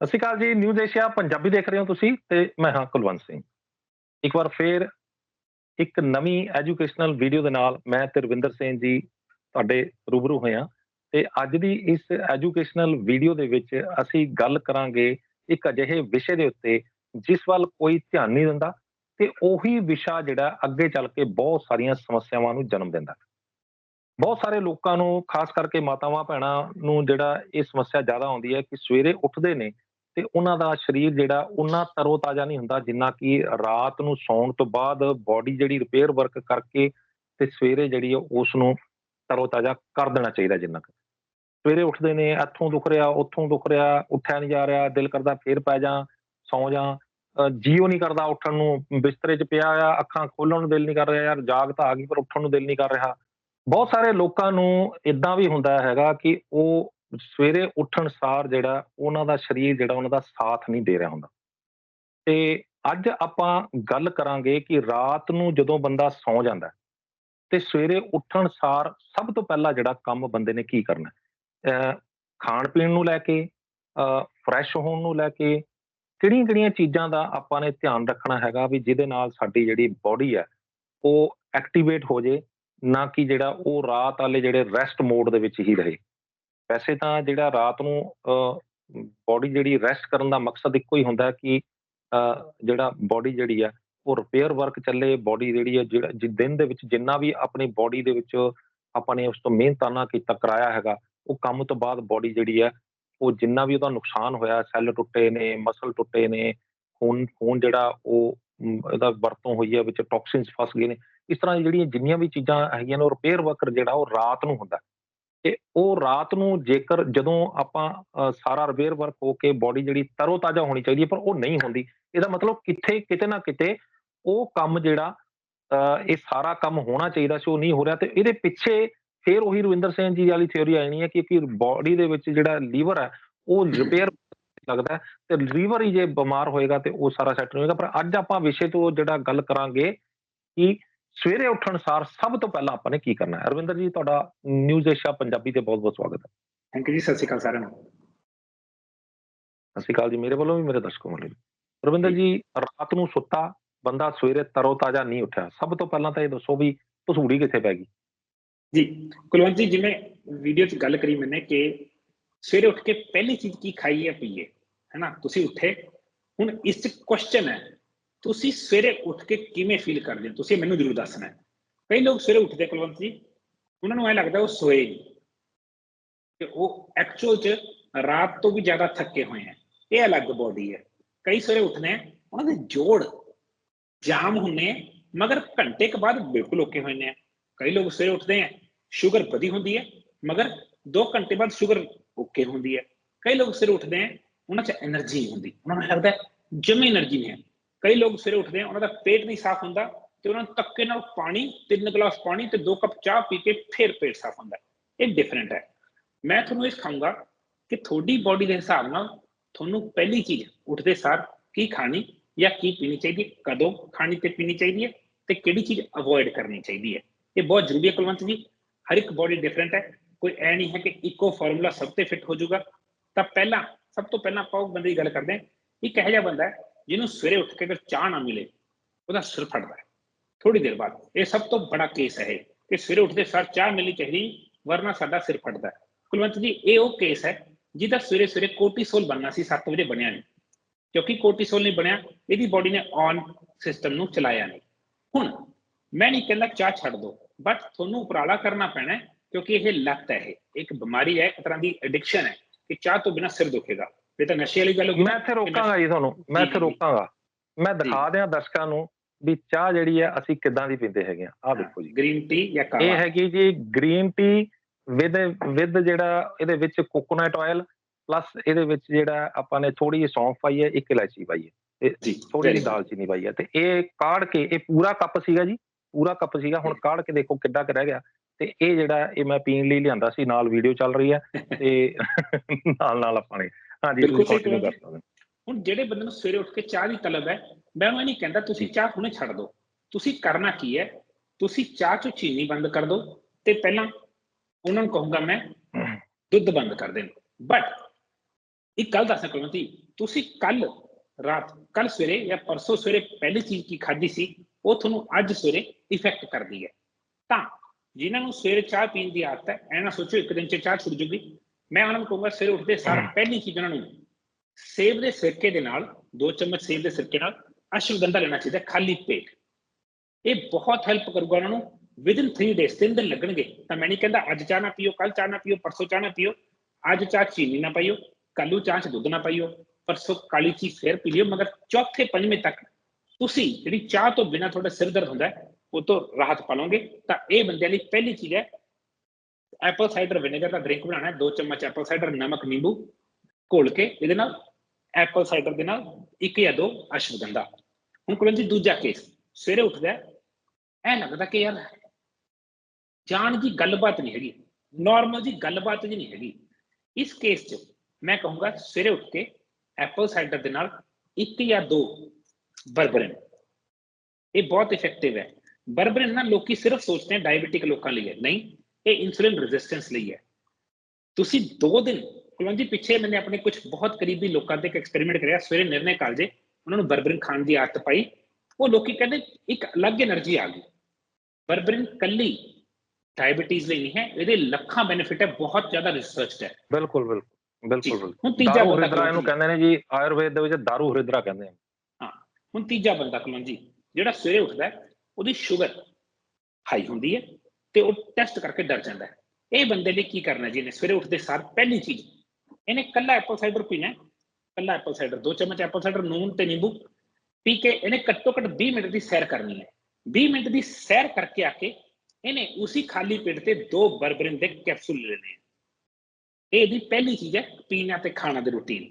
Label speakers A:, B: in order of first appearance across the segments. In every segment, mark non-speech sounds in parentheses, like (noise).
A: ਸਤਿ ਸ਼੍ਰੀ ਅਕਾਲ ਜੀ, news Asia Punjabi ਦੇਖ ਰਹੇ ਹੋ ਤੁਸੀਂ ਤੇ ਮੈਂ ਹਾਂ ਕੁਲਵੰਤ ਸਿੰਘ। ਇੱਕ ਵਾਰ ਫੇਰ ਇੱਕ ਨਵੀਂ ਐਜੂਕੇਸ਼ਨਲ ਵੀਡੀਓ ਦੇ ਨਾਲ ਮੈਂ ਤਰਵਿੰਦਰ ਸਿੰਘ ਜੀ ਤੁਹਾਡੇ ਰੂਬਰੂ ਹੋਏ ਹਾਂ ਤੇ ਅੱਜ ਦੀ ਇਸ ਐਜੂਕੇਸ਼ਨਲ ਵੀਡੀਓ ਦੇ ਵਿੱਚ ਅਸੀਂ ਗੱਲ ਕਰਾਂਗੇ ਇੱਕ ਅਜਿਹੇ ਵਿਸ਼ੇ ਦੇ ਉੱਤੇ ਜਿਸ ਵੱਲ ਕੋਈ ਧਿਆਨ ਨਹੀਂ ਦਿੰਦਾ ਤੇ ਉਹੀ ਵਿਸ਼ਾ ਜਿਹੜਾ ਅੱਗੇ ਚੱਲ ਕੇ ਬਹੁਤ ਸਾਰੀਆਂ ਸਮੱਸਿਆਵਾਂ ਨੂੰ ਜਨਮ ਦਿੰਦਾ। ਬਹੁਤ ਸਾਰੇ ਲੋਕਾਂ ਨੂੰ, ਖਾਸ ਕਰਕੇ ਮਾਤਾਵਾਂ, ਭੈਣਾਂ ਨੂੰ ਜਿਹੜਾ ਇਹ ਸਮੱਸਿਆ ਜ਼ਿਆਦਾ ਆਉਂਦੀ ਹੈ ਕਿ ਸਵੇਰੇ ਉੱਠਦੇ ਨੇ ਤੇ ਉਹਨਾਂ ਦਾ ਸਰੀਰ ਜਿਹੜਾ, ਉਹਨਾਂ ਤਰੋ ਤਾਜ਼ਾ ਨਹੀਂ ਹੁੰਦਾ, ਜਿੰਨਾ ਕਿ ਰਾਤ ਨੂੰ ਸੌਣ ਤੋਂ ਬਾਅਦ ਬਾਡੀ ਜਿਹੜੀ ਰਿਪੇਅਰ ਵਰਕ ਕਰਕੇ ਤੇ ਸਵੇਰੇ ਜਿਹੜੀ ਉਸ ਨੂੰ ਤਰੋ ਤਾਜ਼ਾ ਕਰ ਦੇਣਾ ਚਾਹੀਦਾ ਜਿੰਨਾ ਕੁ। ਸਵੇਰੇ ਉੱਠਦੇ ਨੇ, ਇੱਥੋਂ ਦੁਖ ਰਿਹਾ, ਉੱਥੋਂ ਦੁਖ ਰਿਹਾ, ਉੱਠਿਆ ਨਹੀਂ ਜਾ ਰਿਹਾ, ਦਿਲ ਕਰਦਾ ਫੇਰ ਪੈ ਜਾ, ਸੌ ਜਾ ਅਹ ਜੀਓ ਨਹੀਂ ਕਰਦਾ ਉੱਠਣ ਨੂੰ, ਬਿਸਤਰੇ 'ਚ ਪਿਆ ਆ, ਅੱਖਾਂ ਖੋਲਣ ਨੂੰ ਦਿਲ ਨਹੀਂ ਕਰ ਰਿਹਾ ਯਾਰ, ਜਾਗ ਤਾਂ ਆ ਗਈ ਪਰ ਉੱਠਣ ਨੂੰ ਦਿਲ ਨਹੀਂ ਕਰ ਰਿਹਾ। ਬਹੁਤ ਸਾਰੇ ਲੋਕਾਂ ਨੂੰ ਇਦਾਂ ਵੀ ਹੁੰਦਾ ਹੈਗਾ ਕਿ ਉਹ ਸਵੇਰੇ ਉੱਠਣ ਸਾਰ ਜਿਹੜਾ ਉਹਨਾਂ ਦਾ ਸਰੀਰ ਜਿਹੜਾ ਉਹਨਾਂ ਦਾ ਸਾਥ ਨਹੀਂ ਦੇ ਰਿਹਾ ਹੁੰਦਾ। ਤੇ ਅੱਜ ਆਪਾਂ ਗੱਲ ਕਰਾਂਗੇ ਕਿ ਰਾਤ ਨੂੰ ਜਦੋਂ ਬੰਦਾ ਸੌਂ ਜਾਂਦਾ ਹੈ, ਤੇ ਸਵੇਰੇ ਉੱਠਣ ਸਾਰ ਸਭ ਤੋਂ ਪਹਿਲਾਂ ਜਿਹੜਾ ਕੰਮ ਬੰਦੇ ਨੇ ਕੀ ਕਰਨਾ ਖਾਣ ਪੀਣ ਨੂੰ ਲੈ ਕੇ ਫਰੈਸ਼ ਹੋਣ ਨੂੰ ਲੈ ਕੇ ਕਿਹੜੀਆਂ ਕਿਹੜੀਆਂ ਚੀਜ਼ਾਂ ਦਾ ਆਪਾਂ ਨੇ ਧਿਆਨ ਰੱਖਣਾ ਹੈਗਾ ਵੀ ਜਿਹਦੇ ਨਾਲ ਸਾਡੀ ਜਿਹੜੀ ਬਾਡੀ ਹੈ ਉਹ ਐਕਟੀਵੇਟ ਹੋ ਜੇ ਨਾ ਕਿ ਜਿਹੜਾ ਉਹ ਰਾਤ ਵਾਲੇ ਜਿਹੜੇ ਰੈਸਟ ਮੋਡ ਦੇ ਵਿੱਚ ਹੀ ਰਹੇ। ਵੈਸੇ ਤਾਂ ਜਿਹੜਾ ਰਾਤ ਨੂੰ ਬਾਡੀ ਜਿਹੜੀ ਰੈਸਟ ਕਰਨ ਦਾ ਮਕਸਦ ਇੱਕੋ ਹੀ ਹੁੰਦਾ ਕਿ ਜਿਹੜਾ ਬਾਡੀ ਜਿਹੜੀ ਹੈ ਉਹ ਰਿਪੇਅਰ ਵਰਕ ਚੱਲੇ ਬਾਡੀ ਜਿਹੜੀ ਹੈ ਜਿਹੜਾ ਜਿ- ਦਿਨ ਦੇ ਵਿੱਚ ਜਿੰਨਾ ਵੀ ਆਪਣੀ ਬਾਡੀ ਦੇ ਵਿੱਚ ਆਪਾਂ ਨੇ ਉਸ ਤੋਂ ਮਿਹਨਤਾਨਾ ਕੀਤਾ, ਕਰਾਇਆ ਹੈਗਾ, ਉਹ ਕੰਮ ਤੋਂ ਬਾਅਦ ਬਾਡੀ ਜਿਹੜੀ ਹੈ ਉਹ ਜਿੰਨਾ ਵੀ ਉਹਦਾ ਨੁਕਸਾਨ ਹੋਇਆ ਸੈੱਲ ਟੁੱਟੇ ਨੇ ਮਸਲ ਟੁੱਟੇ ਨੇ, ਖੂਨ ਖੂਨ ਜਿਹੜਾ ਉਹ ਇਹਦਾ ਵਰਤੋਂ ਹੋਈ ਹੈ ਵਿੱਚ ਟੌਕਸਿਨਸ ਫਸ ਗਏ ਨੇ, ਇਸ ਤਰ੍ਹਾਂ ਦੀ ਜਿਹੜੀਆਂ ਜਿੰਨੀਆਂ ਵੀ ਚੀਜ਼ਾਂ ਹੈਗੀਆਂ ਨੇ, ਉਹ ਰਿਪੇਅਰ ਵਰਕਰ ਜਿਹੜਾ ਉਹ ਰਾਤ ਨੂੰ ਹੁੰਦਾ। ਤੇ ਉਹ ਰਾਤ ਨੂੰ ਜੇਕਰ ਜਦੋਂ ਆਪਾਂ ਸਾਰਾ ਰਿਪੇਅਰ ਵਰਕ ਹੋ ਕੇ ਬਾਡੀ ਜਿਹੜੀ ਤਰੋ ਤਾਜ਼ਾ ਹੋਣੀ ਚਾਹੀਦੀ ਹੈ ਪਰ ਉਹ ਨਹੀਂ ਹੁੰਦੀ। ਇਹਦਾ ਮਤਲਬ ਕਿੱਥੇ ਕਿਤੇ ਨਾ ਕਿਤੇ ਉਹ ਕੰਮ ਜਿਹੜਾ ਇਹ ਸਾਰਾ ਕੰਮ ਹੋਣਾ ਚਾਹੀਦਾ ਸੀ ਉਹ ਨਹੀਂ ਹੋ ਰਿਹਾ। ਤੇ ਇਹਦੇ ਪਿੱਛੇ ਫਿਰ ਉਹੀ ਰਵਿੰਦਰ ਸਿੰਘ ਜੀ ਵਾਲੀ ਥਿਉਰੀ ਆਣੀ ਹੈ ਕਿ ਕਿ ਬਾਡੀ ਦੇ ਵਿੱਚ ਜਿਹੜਾ ਲੀਵਰ ਹੈ ਉਹ ਰਿਪੇਅਰ ਲੱਗਦਾ ਤੇ ਲੀਵਰ ਹੀ ਜੇ ਬਿਮਾਰ ਹੋਏਗਾ ਤੇ ਉਹ ਸਾਰਾ ਸੈੱਟ ਨਹੀਂ ਹੋਏਗਾ। ਪਰ ਅੱਜ ਆਪਾਂ ਵਿਸ਼ੇ ਤੋਂ ਜਿਹੜਾ ਗੱਲ ਕਰਾਂਗੇ ਕਿ ਸਵੇਰੇ ਉੱਠਣ ਸਾਰ ਸਭ ਤੋਂ ਪਹਿਲਾਂ ਆਪਾਂ ਨੇ ਕੀ ਕਰਨਾ ਹੈ? ਰਵਿੰਦਰ ਜੀ ਤੁਹਾਡਾ ਨਿਊਜ਼ ਏਸ਼ੀਆ ਪੰਜਾਬੀ ਤੇ ਬਹੁਤ ਬਹੁਤ ਸਵਾਗਤ ਹੈ।
B: ਥੈਂਕ ਯੂ ਜੀ ਸਤਿ ਸ਼੍ਰੀ ਅਕਾਲ ਸਾਰਿਆਂ ਨੂੰ।
A: ਸਤਿ ਸ਼੍ਰੀ ਅਕਾਲ ਜੀ ਮੇਰੇ ਵੱਲੋਂ ਵੀ ਮੇਰੇ ਦਰਸ਼ਕਾਂ ਵੱਲੋਂ ਵੀ। ਰਵਿੰਦਰ ਜੀ। ਰਾਤ ਨੂੰ ਸੁੱਤਾ ਬੰਦਾ ਸਵੇਰੇ ਤਰੋ ਤਾਜ਼ਾ ਨਹੀਂ ਉੱਠਿਆ। ਸਭ ਤੋਂ ਪਹਿਲਾਂ ਤਾਂ ਇਹ ਦੱਸੋ ਵੀ ਭਸੂੜੀ ਕਿੱਥੇ ਪੈ ਗਈ?
B: ਜੀ ਕੁਲਵੰਤ ਜੀ ਜਿਵੇਂ ਵੀਡੀਓ 'ਚ ਗੱਲ ਕਰੀ ਮੈਨੇ ਕਿ ਸਵੇਰੇ ਉੱਠ ਕੇ ਪਹਿਲੀ ਚੀਜ਼ ਕੀ ਖਾਈ ਹੈ ਪੀਏ? ਹੈਨਾ? ਤੁਸੀਂ ਉੱਠੇ। ਹੁਣ ਇਸ 'ਚ ਕੁਐਸਚਨ ਹੈ। ਤੁਸੀਂ ਸਵੇਰੇ ਉੱਠ ਕੇ ਕਿਵੇਂ ਫੀਲ ਕਰਦੇ ਹੋ? ਤੁਸੀਂ ਮੈਨੂੰ ਜ਼ਰੂਰ ਦੱਸਣਾ ਕਈ ਲੋਕ ਸਵੇਰੇ ਉੱਠਦੇ ਕੁਲਵੰਤ ਜੀ, ਉਹਨਾਂ ਨੂੰ ਐ ਲੱਗਦਾ ਉਹ ਸੋਏ ਨਹੀਂ ਕਿ ਉਹ ਐਕਚੁਅਲ 'ਚ ਰਾਤ ਤੋਂ ਵੀ ਜ਼ਿਆਦਾ ਥੱਕੇ ਹੋਏ ਆ। ਇਹ ਅਲੱਗ ਬੋਡੀ ਹੈ। ਕਈ ਸਵੇਰੇ ਉੱਠਨੇ ਉਹਨਾਂ ਦੇ ਜੋੜ ਜਾਮ ਹੁੰਨੇ ਮਗਰ ਘੰਟੇ ਕੇ ਬਾਅਦ ਬਿਲਕੁਲ ਓਕੇ ਜਾਂਦੇ ਨੇ। ਕਈ ਲੋਕ ਸਵੇਰੇ ਉੱਠਦੇ ਆ ਸ਼ੂਗਰ ਵਧੀ ਹੁੰਦੀ ਹੈ, ਮਗਰ 2 ਘੰਟੇ ਬਾਅਦ ਸ਼ੂਗਰ ਓਕੇ ਹੁੰਦੀ ਹੈ। ਕਈ ਲੋਕ ਸਵੇਰੇ ਉੱਠਦੇ ਆ, ਉਹਨਾਂ 'ਚ એનર્ਜੀ ਹੁੰਦੀ। ਉਹਨਾਂ ਨੂੰ ਲੱਗਦਾ ਜਿਵੇਂ એનર્ਜੀ ਨਹੀਂ ਹੈ। ਕਈ ਲੋਕ ਸਵੇਰੇ ਉੱਠਦੇ ਆ, ਉਹਨਾਂ ਦਾ ਪੇਟ ਨਹੀਂ ਸਾਫ਼ ਹੁੰਦਾ ਤੇ ਉਹਨਾਂ ਨੂੰ ਤੱਕੇ ਨਾਲ ਪਾਣੀ, ਤਿੰਨ ਗਲਾਸ ਪਾਣੀ ਤੇ ਦੋ ਕੱਪ ਚਾਹ ਪੀ ਕੇ ਫਿਰ ਪੇਟ ਸਾਫ਼ ਹੁੰਦਾ ਇਹ ਡਿਫਰੈਂਟ ਹੈ। ਮੈਂ ਤੁਹਾਨੂੰ ਇਹ ਸਿਖਾਊਂਗਾ ਕਿ ਤੁਹਾਡੀ ਬਾਡੀ ਦੇ ਹਿਸਾਬ ਨਾਲ ਤੁਹਾਨੂੰ ਪਹਿਲੀ ਚੀਜ਼ ਉੱਠਦੇ ਸਾਰ ਕੀ ਖਾਣੀ ਜਾਂ ਕੀ ਪੀਣੀ ਚਾਹੀਦੀ ਹੈ, ਕਦੋਂ ਖਾਣੀ ਤੇ ਪੀਣੀ ਚਾਹੀਦੀ ਹੈ ਤੇ ਕਿਹੜੀ ਚੀਜ਼ ਅਵੋਇਡ ਕਰਨੀ ਚਾਹੀਦੀ ਹੈ। ਇਹ ਬਹੁਤ ਜ਼ਰੂਰੀ ਹੈ ਕੁਲਵੰਤ ਜੀ। ਹਰ ਇੱਕ ਬਾਡੀ ਡਿਫਰੈਂਟ ਹੈ। ਕੋਈ ਐ ਨਹੀਂ ਹੈ ਕਿ ਇੱਕੋ ਫਾਰਮੂਲਾ ਸਭ ਤੇ ਫਿੱਟ ਹੋ ਜਾਊਗਾ। ਤਾਂ ਪਹਿਲਾਂ, ਸਭ ਤੋਂ ਪਹਿਲਾਂ ਆਪਾਂ ਉਹ ਬੰਦੇ ਦੀ ਗੱਲ ਕਰਦੇ ਹਾਂ। ਇੱਕ ਇਹੋ ਜਿਹਾ ਬੰਦਾ ਹੈ ਜਿਹਨੂੰ ਸਵੇਰੇ ਉੱਠ ਕੇ ਅਗਰ ਚਾਹ ਨਾ ਮਿਲੇ, ਉਹਦਾ ਸਿਰ ਫਟਦਾ ਹੈ ਥੋੜੀ ਦੇਰ ਬਾਅਦ। ਇਹ ਸਭ ਤੋਂ ਬੜਾ ਕੇਸ ਹੈ ਇਹ, ਕਿ ਸਵੇਰੇ ਉੱਠਦੇ ਸਾਰ ਚਾਹ ਮਿਲਣੀ ਚਾਹੀਦੀ, ਵਰਨਾ ਸਾਡਾ ਸਿਰ ਫਟਦਾ ਹੈ ਕੁਲਵੰਤ ਜੀ, ਇਹ ਉਹ ਕੇਸ ਹੈ ਜਿਹਦਾ ਸਵੇਰੇ ਸਵੇਰੇ ਕੋਰਟੀਸੋਲ ਬਣਨਾ ਸੀ 7 ਵਜੇ ਬਣਿਆ ਨਹੀਂ। ਕਿਉਂਕਿ ਕੋਰਟੀਸੋਲ ਨਹੀਂ ਬਣਿਆ, ਇਹਦੀ ਬਾਡੀ ਨੇ ਔਨ ਸਿਸਟਮ ਨੂੰ ਚਲਾਇਆ ਨਹੀਂ। ਹੁਣ ਮੈਂ ਨਹੀਂ ਕਹਿੰਦਾ ਚਾਹ ਛੱਡ ਦਿਓ ਬਟ ਤੁਹਾਨੂੰ ਉਪਰਾਲਾ ਕਰਨਾ ਪੈਣਾ ਕਿਉਂਕਿ ਇਹ ਲੱਤ ਹੈ ਇਹ। ਇੱਕ ਬਿਮਾਰੀ ਹੈ, ਇੱਕ ਤਰ੍ਹਾਂ ਦੀ ਐਡਿਕਸ਼ਨ ਹੈ ਕਿ ਚਾਹ ਤੋਂ ਬਿਨਾ ਸਿਰ ਦੁਖੇਗਾ। ਇਹ ਤਾਂ ਨਸ਼ੇ ਵਾਲੀ ਗੱਲ ਹੋ ਗਈ
A: ਮੈਂ ਇੱਥੇ ਰੋਕਾਂਗਾ ਜੀ ਤੁਹਾਨੂੰ ਮੈਂ ਇੱਥੇ। ਰੋਕਾਂਗਾ। ਮੈਂ ਦਿਖਾ ਦਿਆਂ ਦਰਸ਼ਕਾਂ ਨੂੰ ਵੀ ਚਾਹ ਜਿਹੜੀ ਹੈ ਅਸੀਂ ਕਿੱਦਾਂ ਦੀ ਪੀਂਦੇ ਹੈਗੇ ਆ ਆਹ ਦੇਖੋ ਜੀ।
B: ਗ੍ਰੀਨ ਟੀ ਜਾਂ
A: ਇਹ
B: ਕਾਵਾ
A: ਹੈਗੀ ਜੀ ਗ੍ਰੀਨ ਟੀ ਵਿਦ ਵਿਦ ਜਿਹੜਾ ਇਹਦੇ ਵਿੱਚ ਕੋਕੋਨਟ ਆਇਲ ਪਲੱਸ ਇਹਦੇ ਵਿੱਚ ਜਿਹੜਾ ਆਪਾਂ ਨੇ ਥੋੜੀ ਜਿਹੀ ਸੌਂਫ ਪਾਈ ਹੈ ਇੱਕ ਇਲਾਇਚੀ ਪਾਈ ਹੈ। ਤੇ
B: ਜੀ
A: ਥੋੜੀ ਜਿਹੀ. ਦਾਲਚੀਨੀ ਪਾਈ ਹੈ ਤੇ ਇਹ ਕਾੜ ਕੇ ਇਹ ਪੂਰਾ ਕੱਪ ਸੀਗਾ ਜੀ ਪੂਰਾ ਕੱਪ ਸੀਗਾ। ਹੁਣ ਕਾੜ ਕੇ ਦੇਖੋ ਕਿੱਡਾ ਕੁ ਰਹਿ ਗਿਆ ਤੇ ਇਹ ਜਿਹੜਾ ਇਹ ਮੈਂ ਪੀਣ ਲਈ ਲਿਆਂਦਾ ਸੀ ਨਾਲ ਵੀਡੀਓ ਚੱਲ ਰਹੀ ਹੈ (laughs) ਤੇ (laughs) ਨਾਲ ਨਾਲ ਆਪਾਂ ਨੇ ਹਾਂਜੀ
B: ਬਿਲਕੁਲ ਸਹੀ
A: ਹੋ।
B: ਹੁਣ ਜਿਹੜੇ ਬੰਦੇ ਨੂੰ ਸਵੇਰੇ ਉੱਠ ਕੇ ਚਾਹ ਦੀ ਤਲਬ ਹੈ ਮੈਂ ਇਹ ਨਹੀਂ ਕਹਿੰਦਾ ਤੁਸੀਂ ਚਾਹ ਹੁਣੇ ਛੱਡ ਦਿਓ। ਤੁਸੀਂ ਕਰਨਾ ਕੀ ਹੈ? ਤੁਸੀਂ ਚਾਹ ਚੋਂ ਚੀਨੀ ਬੰਦ ਕਰ ਦਿਓ ਤੇ ਪਹਿਲਾਂ ਉਹਨਾਂ ਨੂੰ ਕਹੂੰਗਾ ਮੈਂ ਦੁੱਧ ਬੰਦ ਕਰ ਦੇਣ। ਬਟ ਇੱਕ ਗੱਲ ਦੱਸਾਂ ਕੁਲਵੰਤੀ ਤੁਸੀਂ ਕੱਲ ਰਾਤ ਕੱਲ ਸਵੇਰੇ ਜਾਂ ਪਰਸੋਂ ਸਵੇਰੇ ਪਹਿਲੀ ਚੀਜ਼ ਕੀ ਖਾਧੀ ਸੀ ਉਹ ਤੁਹਾਨੂੰ ਅੱਜ ਸਵੇਰੇ ਇਫੈਕਟ ਕਰਦੀ ਹੈ। ਤਾਂ ਜਿਨ੍ਹਾਂ ਨੂੰ ਸਵੇਰੇ ਚਾਹ ਪੀਣ ਦੀ ਆਦਤ ਹੈ ਐ ਨਾ ਸੋਚੋ ਇੱਕ ਦਿਨ ਚ ਚਾਹ ਛੁੱਟ ਜੂਗੀ। ਮੈਂ ਉਹਨਾਂ ਨੂੰ ਕਹੂੰਗਾ ਸਵੇਰੇ ਉੱਠਦੇ ਸਾਰ ਪਹਿਲੀ ਚੀਜ਼ ਉਹਨਾਂ ਨੂੰ ਸੇਬ ਦੇ ਸਿਰਕੇ ਦੇ ਨਾਲ ਦੋ ਚਮਚ ਸੇਬ ਦੇ ਸਿਰਕੇ ਨਾਲ ਅਸ਼ਵਗੰਧਾ ਲੈਣਾ ਚਾਹੀਦਾ ਖਾਲੀ ਪੇਟ। ਇਹ ਬਹੁਤ ਹੈਲਪ ਕਰੂਗਾ ਉਹਨਾਂ ਨੂੰ। ਵਿਦਿਨ 3 ਡੇਜ਼ ਤਿੰਨ ਦਿਨ ਲੱਗਣਗੇ। ਤਾਂ ਮੈਂ ਨਹੀਂ ਕਹਿੰਦਾ ਅੱਜ ਚਾਹ ਨਾ ਪੀਓ ਕੱਲ ਚਾਹ ਨਾ ਪੀਓ ਪਰਸੋਂ ਚਾਹ ਨਾ ਪੀਓ। ਅੱਜ ਚਾਹ 'ਚ ਚੀਨੀ ਨਾ ਪਾਈਓ ਕੱਲੂ ਚਾਹ ਚ ਦੁੱਧ ਨਾ ਪਾਈਓ ਪਰਸੋਂ ਕਾਲੀ ਚੀਜ਼ ਫੇਰ ਪੀ ਲਿਓ। ਮਗਰ ਚੌਥੇ ਪੰਜਵੇਂ ਤੱਕ ਤੁਸੀਂ ਜਿਹੜੀ ਚਾਹ ਤੋਂ ਬਿਨਾ ਤੁਹਾਡਾ ਸਿਰ ਦਰਦ ਹੁੰਦਾ ਉਹ ਤੋਂ ਰਾਹਤ ਪਾਲੋਗੇ ਤਾਂ ਇਹ ਬੰਦਿਆਂ ਲਈ ਪਹਿਲੀ ਚੀਜ਼ ਹੈ ਐਪਲ ਸਾਈਡਰ ਵਿਨੇਗਰ ਦਾ ਡਰਿੰਕ ਬਣਾਉਣਾ ਹੈ ਦੋ ਚਮਚ ਐਪਲ ਸਾਈਡਰ ਨਮਕ ਨਿੰਬੂ ਘੋਲ ਕੇ ਇਹਦੇ ਨਾਲ ਐਪਲ ਸਾਈਡਰ ਦੇ ਨਾਲ ਇੱਕ ਜਾਂ ਦੋ ਅਸ਼ਵਗੰਧਾ ਹੁਣ ਕੋਲ ਜੀ ਦੂਜਾ ਕੇਸ ਸਵੇਰੇ ਉੱਠਦਾ ਐ ਲੱਗਦਾ ਕਿ ਯਾਰ ਜਾਣ ਦੀ ਗੱਲਬਾਤ ਨਹੀਂ ਹੈਗੀ ਨਾਰਮਲ ਜੀ ਗੱਲਬਾਤ ਜੀ ਨਹੀਂ ਹੈਗੀ ਇਸ ਕੇਸ 'ਚ ਮੈਂ ਕਹੂੰਗਾ ਸਵੇਰੇ ਉੱਠ ਕੇ ਐਪਲ ਸਾਈਡਰ ਦੇ ਨਾਲ ਇੱਕ ਜਾਂ ਦੋ ਬਰਬਰਨ ਇਹ ਬਹੁਤ ਇਫੈਕਟਿਵ ਹੈ ਬਰਬਰਨ ਨਾ ਲੋਕੀ ਸਿਰਫ ਸੋਚਦੇ ਆ ਡਾਇਬੀਟਿਕ ਲੋਕਾਂ ਲਈ ਹੈ ਨਹੀਂ ਇਹ ਇਨਸੂਲਿਨ ਰੈਜ਼ਿਸਟੈਂਸ ਲਈ ਹੈ। ਤੁਸੀਂ 2 ਦਿਨ ਕੁਲਵੰਜੀ ਪਿੱਛੇ ਮੈਨੇ ਆਪਣੇ ਕੁਝ ਬਹੁਤ ਕਰੀਬੀ ਲੋਕਾਂ ਤੇ ਇੱਕ ਐਕਸਪੈਰੀਮੈਂਟ ਕਰਿਆ ਸਵੇਰੇ ਨਿਰਣੇ ਕਾਲਜੇ ਉਹਨਾਂ ਨੂੰ ਬਰਬਰਿਨ ਖਾਣ ਦੀ ਆਦਤ ਪਾਈ। ਉਹ ਲੋਕੀ ਕਹਿੰਦੇ ਇੱਕ ਅਲੱਗ એનર્ਜੀ ਆ ਗਈ। ਬਰਬਰਿਨ ਕੱਲੀ ਡਾਇਬੀਟੀਜ਼ ਲਈ ਨਹੀਂ ਹੈ ਇਹਦੇ ਲੱਖਾਂ ਬੈਨੀਫਿਟ ਹੈ ਬਹੁਤ ਜ਼ਿਆਦਾ ਰਿਸਰਚਡ ਹੈ।
A: ਬਿਲਕੁਲ ਬਿਲਕੁਲ ਬਿਲਕੁਲ
B: ਹੁਣ ਤੀਜਾ ਬੰਦਾ
A: ਇਹਨੂੰ ਕਹਿੰਦੇ ਨੇ ਜੀ ਆਯੁਰਵੇਦ ਦੇ ਵਿੱਚ ਦਾਰੂ ਹਰਿਦਰਾ ਕਹਿੰਦੇ ਆ।
B: ਹਾਂ ਹੁਣ ਤੀਜਾ ਬੰਦਾ ਕਲਵੰਜੀ ਜਿਹੜਾ ਸਵੇਰੇ ਉੱਠਦਾ ਉਹਦੀ ਸ਼ੂਗਰ ਹਾਈ ਹੁੰਦੀ ਹੈ। ਤੇ ਉਹ ਟੈਸਟ ਕਰਕੇ ਡਰ ਜਾਂਦਾ ਹੈ। ਇਹ ਬੰਦੇ ਲਈ ਕੀ ਕਰਨਾ ਜੀ? ਇਹਨੇ ਸਵੇਰੇ ਉੱਠਦੇ ਸਾਰ ਪਹਿਲੀ ਚੀਜ਼, ਇਹਨੇ ਕੱਲਾ ਐਪਲ ਸਾਈਡਰ ਪੀਣਾ ਕੱਲਾ ਐਪਲ ਸਾਈਡਰ ਦੋ ਚਮਚ ਐਪਲ ਸਾਈਡਰ ਨੂਨ ਤੇ ਨਿੰਬੂ ਪੀ ਕੇ ਇਹਨੇ ਘੱਟੋ ਘੱਟ 20 ਮਿੰਟ ਦੀ ਸੈਰ ਕਰਨੀ ਹੈ। 20 ਮਿੰਟ ਦੀ ਸੈਰ ਕਰਕੇ ਆ ਕੇ ਇਹਨੇ ਉਸੇ ਖਾਲੀ ਪੇਟ ਤੇ ਦੋ ਬਰਬਰਿਨ ਦੇ ਕੈਪਸੂਲ ਲੈਣੇ ਇਹ ਇਹਦੀ ਪਹਿਲੀ ਚੀਜ਼ ਹੈ ਪੀਣਾ ਤੇ ਖਾਣਾ ਦੀ ਰੂਟੀਨ।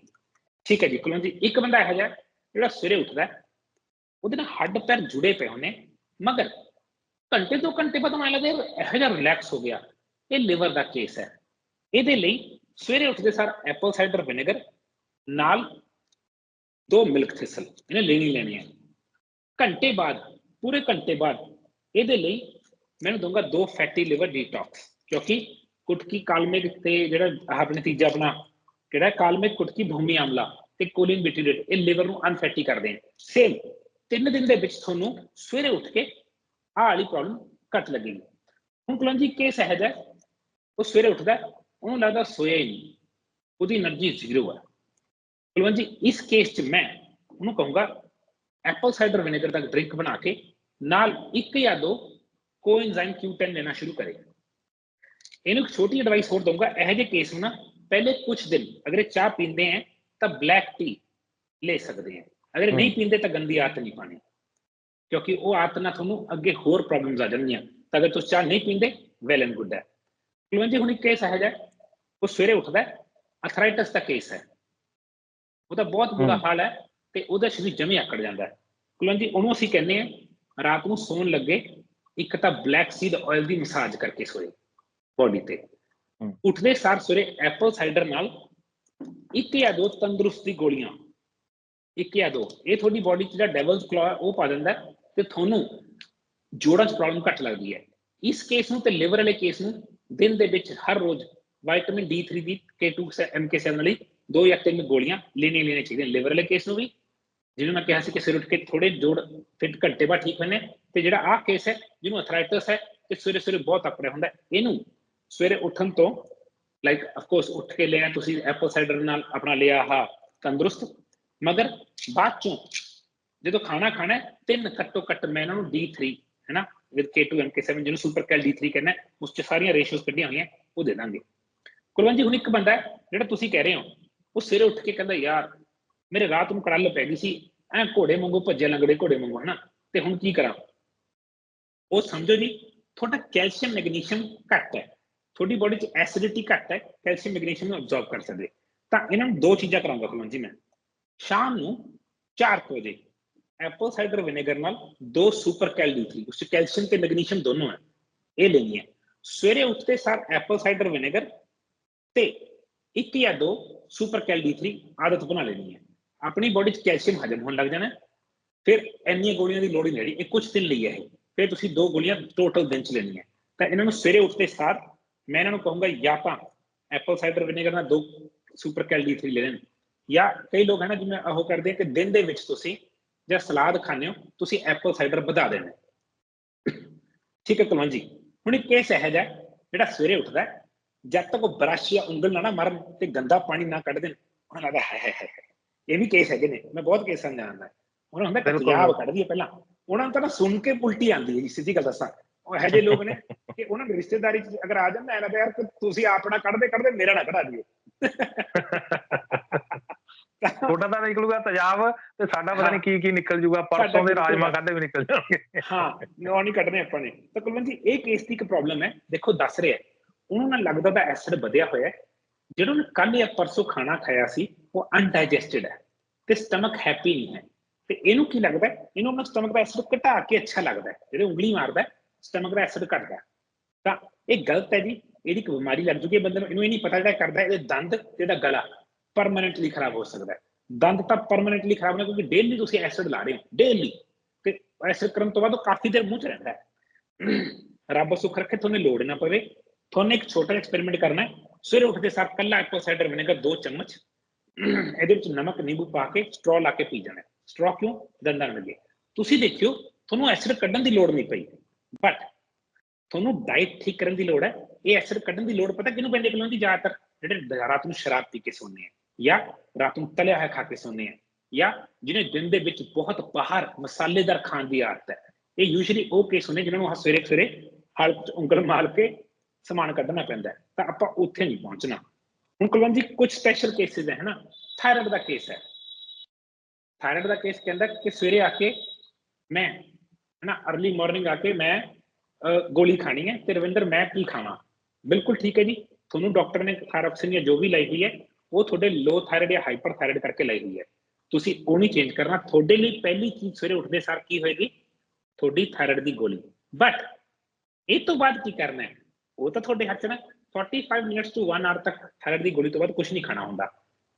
B: ਠੀਕ ਹੈ ਜੀ ਕੁਲਵੰਤ ਜੀ, ਇੱਕ ਬੰਦਾ ਇਹੋ ਜਿਹਾ ਜਿਹੜਾ ਸਵੇਰੇ ਉੱਠਦਾ ਉਹਦੇ ਨਾਲ ਹੱਡ ਪੈਰ ਜੁੜੇ ਪਏ ਹੁੰਦੇ ਮਗਰ ਘੰਟੇ ਦੋ ਘੰਟੇ ਬਾਅਦ ਮੈਨੂੰ ਲੱਗਦਾ ਇਹੋ ਜਿਹਾ ਰਿਲੈਕਸ ਹੋ ਗਿਆ। ਇਹ ਲਿਵਰ ਦਾ ਕੇਸ ਹੈ। ਇਹਦੇ ਲਈ ਸਵੇਰੇ ਉੱਠਦੇ ਸਾਰ ਐਪਲ ਸਾਈਡਰ ਵਿਨੇਗਰ ਨਾਲ ਦੋ ਮਿਲਕ ਥਿਸਲ ਇਹਨੇ ਲੈਣੀ ਲੈਣੀ ਹੈ। ਘੰਟੇ ਬਾਅਦ, ਪੂਰੇ ਘੰਟੇ ਬਾਅਦ ਇਹਦੇ ਲਈ ਮੈਨੂੰ ਦਊਂਗਾ ਦੋ ਫੈਟੀ ਲਿਵਰ ਡੀਟੌਕਸ ਕਿਉਂਕਿ ਕੁਟਕੀ ਕਾਲਮਿਕ ਤੇ ਜਿਹੜਾ ਆਪਣੇ ਤੀਜਾ ਆਪਣਾ ਕਿਹੜਾ ਕਾਲਮਿਕ ਕੁਟਕੀ ਭੂਮੀ ਆਮਲਾ ਤੇ ਕੋਲਿਨ ਬਿਟੀਰੇਟ ਇਹ ਲਿਵਰ ਨੂੰ ਅਨਫੈਟੀ ਕਰਦੇ ਨੇ। ਸੇਮ ਤਿੰਨ ਦਿਨ ਦੇ ਵਿੱਚ ਤੁਹਾਨੂੰ ਸਵੇਰੇ ਉੱਠ ਕੇ ਆਹ ਵਾਲੀ ਪ੍ਰੋਬਲਮ ਘੱਟ ਲੱਗੇਗੀ। ਹੁਣ ਕਲੰਜੀ ਕੇਸ ਹੈ? ਦਾ ਉਹ ਸਵੇਰੇ ਉੱਠਦਾ ਉਹਨੂੰ ਲੱਗਦਾ ਸੋਇਆ ਹੀ ਨਹੀਂ। ਉਹਦੀ એનર્ਜੀ ਜ਼ੀਰੋ ਹੈ। ਕਲਵੰਜੀ ਇਸ ਕੇਸ 'ਚ ਮੈਂ ਉਹਨੂੰ ਕਹੂੰਗਾ ਐਪਲ ਸਾਈਡਰ ਵਿਨੇਗਰ ਦਾ ਡਰਿੰਕ ਬਣਾ ਕੇ ਨਾਲ ਇੱਕ ਜਾਂ ਦੋ ਕੋਐਂਜ਼ਾਈਮ Q10 ਲੈਣਾ ਸ਼ੁਰੂ ਕਰੇ। ਇਹਨੂੰ ਇੱਕ ਛੋਟੀ ਐਡਵਾਈਸ ਹੋਰ ਦਊਂਗਾ ਇਹ ਜੇ ਕੇਸ ਨੂੰ ਨਾ ਪਹਿਲੇ ਕੁਝ ਦਿਨ ਅਗਰ ਚਾਹ ਪੀਂਦੇ ਆ ਤਾਂ ਬਲੈਕ ਟੀ ਲੈ ਸਕਦੇ ਆ ਅਗਰ ਨਹੀਂ ਪੀਂਦੇ ਤਾਂ ਗੰਦੀ ਆਦਤ ਨਹੀਂ ਪਾਣੀ। ਕਿਉਂਕਿ ਉਹ ਆਦਤ ਨਾਲ ਤੁਹਾਨੂੰ ਅੱਗੇ ਹੋਰ ਪ੍ਰੋਬਲਮਸ ਆ ਜਾਣਗੀਆਂ। ਤਾਂ ਅਗਰ ਤੁਸੀਂ ਚਾਹ ਨਹੀਂ ਪੀਂਦੇ ਵੈਲ ਐਂਡ ਗੁੱਡ ਹੈ। ਕਿਉਂ ਜੀ ਹੁਣ ਇੱਕ ਕੇਸ ਹੈ। ਜਾ ਉਹ ਸਵੇਰੇ ਉੱਠਦਾ ਅਥਰਾਈਟਸ ਦਾ ਕੇਸ ਹੈ। ਉਹਦਾ ਬਹੁਤ ਬੁਰਾ। ਹਾਲ ਹੈ ਤੇ ਉਹਦਾ ਸਰੀਰ ਜਮੇ ਆਕੜ ਜਾਂਦਾ ਹੈ। ਕੁਲਨ ਜੀ ਉਹਨੂੰ ਅਸੀਂ ਕਹਿੰਦੇ ਆ ਰਾਤ ਨੂੰ ਸੌਣ ਲੱਗੇ ਇੱਕ ਤਾਂ ਬਲੈਕ ਸੀਡ ਆਇਲ ਦੀ ਮਸਾਜ ਕਰਕੇ ਸੋਏ ਬੋਡੀ ਤੇ। ਉੱਠਦੇ ਸਾਰ ਸਵੇਰੇ ਐਪਲ ਸਾਈਡਰ ਨਾਲ ਇੱਕ ਜਾਂ ਦੋ ਤੰਦਰੁਸਤੀ ਗੋਲੀਆਂ। ਇੱਕ ਜਾਂ ਦੋ। ਇਹ ਤੁਹਾਡੀ ਬੋਡੀ 'ਚ ਜਿਹੜਾ ਡੈਵਲਸ ਕਲਾ ਉਹ ਪਾ ਦਿੰਦਾ ਹੈ। ਤੇ ਤੁਹਾਨੂੰ ਜੋੜਾਂ 'ਚ ਪ੍ਰੋਬਲਮ ਘੱਟ ਲੱਗਦੀ ਹੈ। ਇਸ ਕੇਸ ਨੂੰ ਤੇ ਲਿਵਰ ਵਾਲੇ ਕੇਸ ਨੂੰ ਦਿਨ ਦੇ ਵਿੱਚ ਹਰ ਰੋਜ਼ ਵਿਟਾਮਿਨ D3 ਦੀ K2 MK7 ਵਾਲੀ ਦੋ ਜਾਂ ਤਿੰਨ ਗੋਲੀਆਂ ਲੈਣੀਆਂ ਲੈਣੀਆਂ ਚਾਹੀਦੀਆਂ ਲਿਵਰ ਵਾਲੇ ਕੇਸ ਨੂੰ ਵੀ। ਜਿਹਨੂੰ ਮੈਂ ਕਿਹਾ ਸੀ ਕਿ ਸਿਰ ਉੱਠ ਕੇ ਥੋੜੇ ਜੋੜ ਫਿਟ ਘੰਟੇ ਬਾਅਦ ਠੀਕ ਹੋਣੇ ਤੇ ਜਿਹੜਾ ਆਹ ਕੇਸ ਹੈ, ਜਿਹਨੂੰ ਅਥਰਾਈਟਸ ਹੈ, ਤੇ ਸਵੇਰੇ ਸਵੇਰੇ ਬਹੁਤ ਅਪਰੇ ਹੁੰਦਾ ਇਹਨੂੰ ਸਵੇਰੇ ਉੱਠਣ ਤੋਂ ਲਾਈਕ ਆਫ ਕੋਰਸ ਉੱਠ ਕੇ ਲਿਆ, ਤੁਸੀਂ ਐਪਲ ਸਾਈਡਰ ਨਾਲ ਆਪਣਾ ਲਿਆ ਆਹ ਤੰਦਰੁਸਤ। ਮਗਰ ਬਾਅਦ ਚੋਂ ਜਦੋਂ ਖਾਣਾ ਖਾਣਾ ਤਿੰਨ ਘੱਟੋ ਘੱਟ ਮੈਂ ਇਹਨਾਂ ਨੂੰ D3 ਹੈ ਨਾ ਵਿਦ K2 MK7 ਜਿਹਨੂੰ ਸੁਪਰ ਕੈਲ D3 ਕਹਿੰਦਾ ਉਸ ਚ ਸਾਰੀਆਂ ਰੇਸ਼ੀਓਜ਼ ਕੱਢੀਆਂ ਹੋਈਆਂ, ਉਹ ਦੇ ਦਾਂਗੇ। ਕੁਲਵੰਤ ਜੀ, ਹੁਣ ਇੱਕ ਬੰਦਾ ਜਿਹੜਾ ਤੁਸੀਂ ਕਹਿ ਰਹੇ ਹੋ, ਉਹ ਸਵੇਰੇ ਉੱਠ ਕੇ ਕਹਿੰਦਾ, ਯਾਰ, ਮੇਰੇ ਰਾਤ ਨੂੰ ਕੜਲ ਪੈ ਗਈ ਸੀ, ਐ ਘੋੜੇ ਵਾਂਗੂ ਭੱਜੇ ਲੰਗੜੇ ਘੋੜੇ ਵਾਂਗੂ, ਹਨਾ? ਤੇ ਹੁਣ ਕੀ ਕਰਾਂ? ਉਹ ਸਮਝੋ ਜੀ, ਤੁਹਾਡਾ ਕੈਲਸ਼ੀਅਮ ਮੈਗਨੀਸ਼ੀਅਮ ਘੱਟ ਹੈ। ਤੁਹਾਡੀ ਬੋਡੀ 'ਚ ਐਸਿਡਿਟੀ ਘੱਟ ਹੈ ਕੈਲਸ਼ੀਅਮ ਮੈਗਨੀਸ਼ੀਅਮ ਨੂੰ ਅਬਜ਼ੌਰਬ ਕਰ ਸਕਦੇ। ਤਾਂ ਇਹਨਾਂ ਨੂੰ ਦੋ ਚੀਜ਼ਾਂ ਕਰਾਂਗਾ ਕੁਲਵੰਤ ਜੀ ਮੈਂ। ਸ਼ਾਮ ਨੂੰ 4 ਵਜੇ ਐਪਲ ਸਾਈਡਰ ਵਿਨੇਗਰ ਨਾਲ ਦੋ ਸੁਪਰ ਕੈਲ D3 ਉਸ 'ਚ ਕੈਲਸ਼ੀਅਮ ਤੇ ਮੈਗਨੀਸ਼ੀਅਮ ਦੋਨੋਂ ਹੈ, ਇਹ ਲੈਣੀ ਹੈ। ਸਵੇਰੇ ਉੱਠਦੇ ਸਾਰ ਐਪਲ ਸਾਈਡਰ ਵਿਨੇਗਰ ਤੇ ਇੱਕ ਜਾਂ ਦੋ ਸੁਪਰ ਕੈਲ D3 ਆਦਤ ਬਣਾ ਲੈਣੀ ਹੈ। ਆਪਣੀ ਬੋਡੀ 'ਚ ਕੈਲਸ਼ੀਅਮ ਹਜਮ ਹੋਣ ਲੱਗ ਜਾਣਾ ਫਿਰ ਇੰਨੀਆਂ ਗੋਲੀਆਂ ਦੀ ਲੋੜ ਹੀ ਨਹੀਂ ਰਹੀ, ਇਹ ਕੁਝ ਦਿਨ ਲਈ ਹੈ ਇਹ। ਫਿਰ ਤੁਸੀਂ ਦੋ ਗੋਲੀਆਂ ਟੋਟਲ ਦਿਨ 'ਚ ਲੈਣੀਆਂ। ਤਾਂ ਇਹਨਾਂ ਨੂੰ ਸਵੇਰੇ ਉੱਠਦੇ ਸਾਰ ਮੈਂ ਇਹਨਾਂ ਨੂੰ ਕਹੂੰਗਾ, ਜਾਂ ਤਾਂ ਐਪਲ ਸਾਈਡਰ ਵਿਨੇਗਰ ਨਾਲ ਦੋ ਸੁਪਰ ਕੈਲਡੀ D3 ਲੈ ਲੈਣ। ਜਾਂ ਕਈ ਲੋਕ ਹੈ ਨਾ, ਜਿਵੇਂ ਉਹ ਕਰਦੇ ਕਿ ਦਿਨ ਦੇ ਵਿੱਚ ਤੁਸੀਂ ਜਾਂ ਸਲਾਦ ਖਾਂਦੇ ਹੋ ਤੁਸੀਂ ਐਪਲ ਸਾਈਡਰ ਵਧਾ ਦੇਣਾ ਠੀਕ ਹੈ ਕੁਲਵੰਤ ਜੀ ਹੁਣ ਇੱਕ ਕੇਸ ਹੈ, ਜਿਹੜਾ ਸਵੇਰੇ ਉੱਠਦਾ ਹੈ, ਜਦ ਤੱਕ ਉਹ ਬਰਸ਼ ਜਾਂ ਉਂਗਲ ਨਾ ਮਾਰਨ ਤੇ ਗੰਦਾ ਪਾਣੀ ਨਾ ਕੱਢ ਦੇਣ ਉਹਨਾਂ ਲੱਗਦਾ ਹੈ ਹੈ ਹੈ ਇਹ ਵੀ ਕੇਸ ਹੈਗੇ ਨੇ ਮੈਂ ਬਹੁਤ ਕੇਸਾਂ ਜਾਣਦਾ। ਉਹਨਾਂ ਹੁੰਦਾ। ਪੰਜਾਬ ਕੱਢ ਦਈਏ ਪਹਿਲਾਂ। ਉਹਨਾਂ ਨੂੰ ਤਾਂ ਸੁਣ ਕੇ ਉਲਟੀ ਆਉਂਦੀ ਹੈ ਜੀ ਸਿੱਧੀ ਗੱਲ ਦੱਸਾਂ। ਉਹ ਇਹੋ ਜਿਹੇ ਲੋਕ ਨੇ ਕਿ ਉਹਨਾਂ ਦੀ ਰਿਸ਼ਤੇਦਾਰੀ ਚ ਅਗਰ ਆ ਜਾਂਦਾ ਨਾ ਯਾਰ ਤੁਸੀਂ ਆਪਣਾ ਕੱਢਦੇ ਕੱਢਦੇ ਮੇਰਾ ਨਾ ਕਢਾ ਦਿਓ।
A: ਤੁਹਾਡਾ ਤਾਂ ਨਿਕਲੂਗਾ ਤੇਜ਼ਾਬ ਤੇ ਸਾਡਾ ਪਤਾ। ਨਹੀਂ ਕੀ ਕੀ ਨਿਕਲ ਜੂਗਾ ਪਰਸੋਂ ਦੇ। ਰਾਜਮਾ ਖਾਦੇ ਵੀ ਨਿਕਲ ਜਾਣਗੇ।
B: ਹਾਂ ਨਹੀਂ ਕੱਢਣੇ ਆਪਾਂ ਨੇ। ਤਾਂ ਕੁਲਵੰਤ ਜੀ ਇਹ ਕੇਸ ਦੀ ਇੱਕ ਪ੍ਰੋਬਲਮ ਹੈ। ਦੇਖੋ ਦੱਸ ਰਿਹਾ ਉਹਨੂੰ ਨਾ ਲੱਗਦਾ ਤਾਂ ਐਸਿਡ ਵਧਿਆ ਹੋਇਆ ਜਿਹੜਾ ਉਹਨੇ ਕੱਲ ਜਾਂ ਪਰਸੋਂ ਖਾਣਾ ਖਾਇਆ ਸੀ ਉਹ ਅਨਡਾਈਜੈਸਟਡ ਹੈ ਤੇ ਸਟਮਕ ਹੈਪੀ ਨਹੀਂ ਹੈ। ਤੇ ਇਹਨੂੰ ਕੀ ਲੱਗਦਾ? ਇਹਨੂੰ ਆਪਣਾ ਸਟਮਕ ਦਾ ਐਸਿਡ ਘਟਾ ਕੇ ਅੱਛਾ ਲੱਗਦਾ ਹੈ। ਜਿਹੜੇ ਉਂਗਲੀ ਮਾਰਦਾ ਸਟਮਕ ਦਾ ਐਸਿਡ ਘਟਦਾ। ਤਾਂ ਇਹ ਗਲਤ ਹੈ ਜੀ। ਇਹਦੀ ਇੱਕ ਬਿਮਾਰੀ ਲੱਗ ਜੂਗੀ ਬੰਦੇ ਨੂੰ। ਇਹਨੂੰ ਇਹ ਨਹੀਂ ਪਤਾ ਜਿਹੜਾ ਕਰਦਾ ਇਹਦੇ ਦੰਦ ਤੇ ਇਹਦਾ ਗਲਾ। ਪਰਮਨੈਂਟਲੀ ਖਰਾਬ ਹੋ ਸਕਦਾ ਹੈ। ਦੰਦ ਤਾਂ ਪਰਮਨੈਂਟਲੀ ਖਰਾਬ ਨਾ ਕਿਉਂਕਿ ਡੇਲੀ ਤੁਸੀਂ ਐਸਿਡ ਲਾ ਰਹੇ ਹੋ ਡੇਲੀ ਤੇ ਐਸਿਡ ਕਰਨ ਤੋਂ ਬਾਅਦ ਉਹ ਕਾਫੀ ਦੇਰ ਮੂੰਹ ਚ ਰਹਿੰਦਾ ਹੈ। ਰੱਬ ਸੁੱਖ ਰੱਖੇ, ਤੁਹਾਨੂੰ ਲੋੜ ਨਾ ਪਵੇ। ਤੁਹਾਨੂੰ ਇੱਕ ਛੋਟਾ ਐਕਸਪੈਰੀਮੈਂਟ ਕਰਨਾ ਹੈ। ਸਵੇਰੇ ਉੱਠਦੇ ਸਾਰ ਕੱਲਾ ਐਪਲ ਸਾਈਡਰ ਵਿਨੇਗਰ ਦੋ ਚਮਚ। ਇਹਦੇ ਵਿੱਚ ਨਮਕ, ਨਿੰਬੂ ਪਾ ਕੇ ਸਟ੍ਰੋ ਲਾ ਕੇ ਪੀ ਜਾਣਾ ਸਟ੍ਰੋ ਕਿਉਂ? ਦੰਦਾਂ ਨੂੰ ਲੱਗੇ ਤੁਸੀਂ ਦੇਖਿਓ, ਤੁਹਾਨੂੰ ਐਸਿਡ ਕੱਢਣ ਦੀ ਲੋੜ ਨਹੀਂ ਪਈ। ਬਟ ਤੁਹਾਨੂੰ ਡਾਈਟ ਠੀਕ ਕਰਨ ਦੀ ਲੋੜ ਹੈ। ਇਹ ਐਸਿਡ ਕੱਢਣ ਦੀ ਲੋੜ ਪਤਾ ਕਿਹਨੂੰ ਪੈਂਦੀ ਕਿਲੋਂ ਦੀ ਜ਼ਿਆਦਾਤਰ ਜਿਹੜੇ ਰਾਤ ਨੂੰ ਸ਼ਰਾਬ ਪੀ ਕੇ ਸੌਂਦੇ ਆ। ਜਾਂ ਰਾਤ ਨੂੰ ਤਲਿਆ ਹੋਇਆ ਖਾ ਕੇ ਸੌਂਦੇ ਆ, ਜਾਂ ਜਿਹਨੇ ਦਿਨ ਦੇ ਵਿੱਚ ਬਹੁਤ ਬਾਹਰ ਮਸਾਲੇਦਾਰ ਖਾਣ ਦੀ ਆਦਤ ਹੈ, ਇਹ ਯੂਜੂਅਲੀ ਉਹ ਕੇਸ ਹੁੰਦੇ ਜਿਨ੍ਹਾਂ ਨੂੰ ਸਵੇਰੇ ਸਵੇਰੇ ਹਲ ਚ ਉਂਗਲ ਮਾਰ ਕੇ ਸਮਾਨ ਕੱਢਣਾ ਪੈਂਦਾ ਤਾਂ ਆਪਾਂ ਉੱਥੇ ਨਹੀਂ ਪਹੁੰਚਣਾ। ਹੁਣ ਕੁਲਵੰਤ ਜੀ, ਕੁਝ ਸਪੈਸ਼ਲ ਕੇਸਿਸ ਹੈ ਨਾ ਥਾਇਰਾਇਡ ਦਾ ਕੇਸ ਹੈ। ਥਾਇਰਾਇਡ ਦਾ ਕੇਸ ਕਹਿੰਦਾ ਕਿ ਸਵੇਰੇ ਆ ਕੇ ਮੈਂ ਨਾ अर्ਲੀ ਮਾਰਨਿੰਗ ਆ ਕੇ ਮੈਂ ਗੋਲੀ ਖਾਣੀ ਹੈ ਤੇ ਰਵਿੰਦਰ ਮੈਂ ਕੀ ਖਾਵਾਂ? ਬਿਲਕੁਲ ਠੀਕ ਹੈ ਜੀ। ਤੁਹਾਨੂੰ ਡਾਕਟਰ ਨੇ ਥਾਇਰੋਕਸਿਨ ਜਾਂ ਜੋ ਵੀ ਲਾਈ ਹੋਈ ਹੈ ਉਹ ਤੁਹਾਡੇ ਲੋ ਥਾਇਰਾਇਡ ਜਾਂ ਹਾਈਪਰ ਥਾਇਰਾਇਡ ਕਰਕੇ ਲਈ ਹੋਈ ਹੈ। ਤੁਸੀਂ ਉਹ ਨਹੀਂ ਚੇਂਜ ਕਰਨਾ, ਤੁਹਾਡੇ ਲਈ ਪਹਿਲੀ ਚੀਜ਼ ਸਵੇਰੇ ਉੱਠਦੇ ਸਾਰ ਕੀ ਹੋਏਗੀ? ਤੁਹਾਡੀ ਥਾਇਰਾਇਡ ਦੀ ਗੋਲੀ। ਬਟ ਇਹ ਤੋਂ ਬਾਅਦ ਕੀ ਕਰਨਾ ਹੈ? ਉਹ ਤਾਂ ਤੁਹਾਡੇ ਹੱਥ 'ਚ ਨਾ 45 ਮਿੰਟਸ ਤੋਂ 1 ਆਵਰ ਤੱਕ ਥਾਇਰਾਇਡ ਦੀ ਗੋਲੀ ਤੋਂ ਬਾਅਦ ਕੁਝ ਨਹੀਂ ਖਾਣਾ ਹੁੰਦਾ।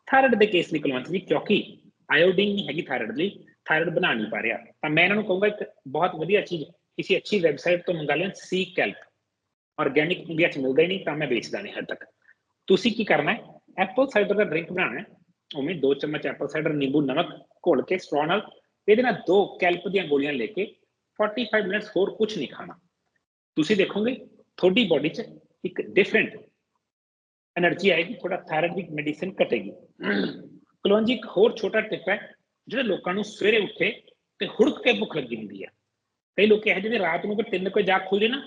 B: ਥਾਇਰਾਇਡ ਦੇ ਕੇਸ ਲਈ ਕੁਲਵੰਤ ਜੀ, ਕਿਉਂਕਿ ਆਇਓਡੀਨ ਨਹੀਂ ਹੈਗੀ ਥਾਇਰਾਇਡ ਲਈ ਥਾਇਰਾਇਡ ਬਣਾ ਨਹੀਂ ਪਾ ਰਿਹਾ। ਤਾਂ ਮੈਂ ਇਹਨਾਂ ਨੂੰ ਕਹੂੰਗਾ, ਇੱਕ ਬਹੁਤ ਵਧੀਆ ਚੀਜ਼, ਕਿਸੇ ਅੱਛੀ ਵੈਬਸਾਈਟ ਤੋਂ ਮੰਗਾ ਲੈਣ ਸੀ ਕੈਲਪ ਆਰਗੈਨਿਕ ਇੰਡੀਆ 'ਚ ਮਿਲਦਾ ਹੀ ਨਹੀਂ, ਤਾਂ ਮੈਂ ਵੇਚਦਾ ਨਹੀਂ ਹੱਦ ਤੱਕ। ਤੁਸੀਂ ਕੀ ਕਰਨਾ ਹੈ? ਐਪਲ ਸਾਈਡਰ ਦਾ ਡਰਿੰਕ ਬਣਾਣਾ ਹੈ। ਉਵੇਂ 2 ਚਮਚ ਐਪਲ ਸਾਈਡਰ ਨਿੰਬੂ, ਨਮਕ ਘੋਲ ਕੇ ਸਟ੍ਰॉ ਨਾਲ ਇਹਦੇ ਨਾਲ ਦੋ ਕੈਲਪ ਦੀਆਂ ਗੋਲੀਆਂ ਲੈ ਕੇ 45 ਮਿੰਟਸ ਹੋਰ ਕੁਝ ਨਹੀਂ ਖਾਣਾ। ਤੁਸੀਂ ਦੇਖੋਗੇ ਤੁਹਾਡੀ ਬਾਡੀ 'ਚ ਇੱਕ ਡਿਫਰੈਂਟ એનર્ਜੀ ਆਏਗੀ ਥੋੜਾ ਥਾਇਰਾਇਡ ਦੀ ਮੈਡੀਸਿਨ ਘਟੇਗੀ। ਕਲੋਂਜੀ ਇੱਕ ਹੋਰ ਛੋਟਾ ਟਿਪ ਹੈ, ਜਿਹੜੇ ਲੋਕਾਂ ਨੂੰ ਸਵੇਰੇ ਉੱਠੇ ਤੇ ਹੁੜਕ ਕੇ ਭੁੱਖ ਲੱਗੀ ਹੁੰਦੀ ਹੈ ਕਈ ਲੋਕ ਇਹ ਜਿਹੜੇ ਰਾਤ ਨੂੰ ਕੋਈ 3 ਕੋਈ ਜਾਗ ਖੁੱਲੇ ਨਾ,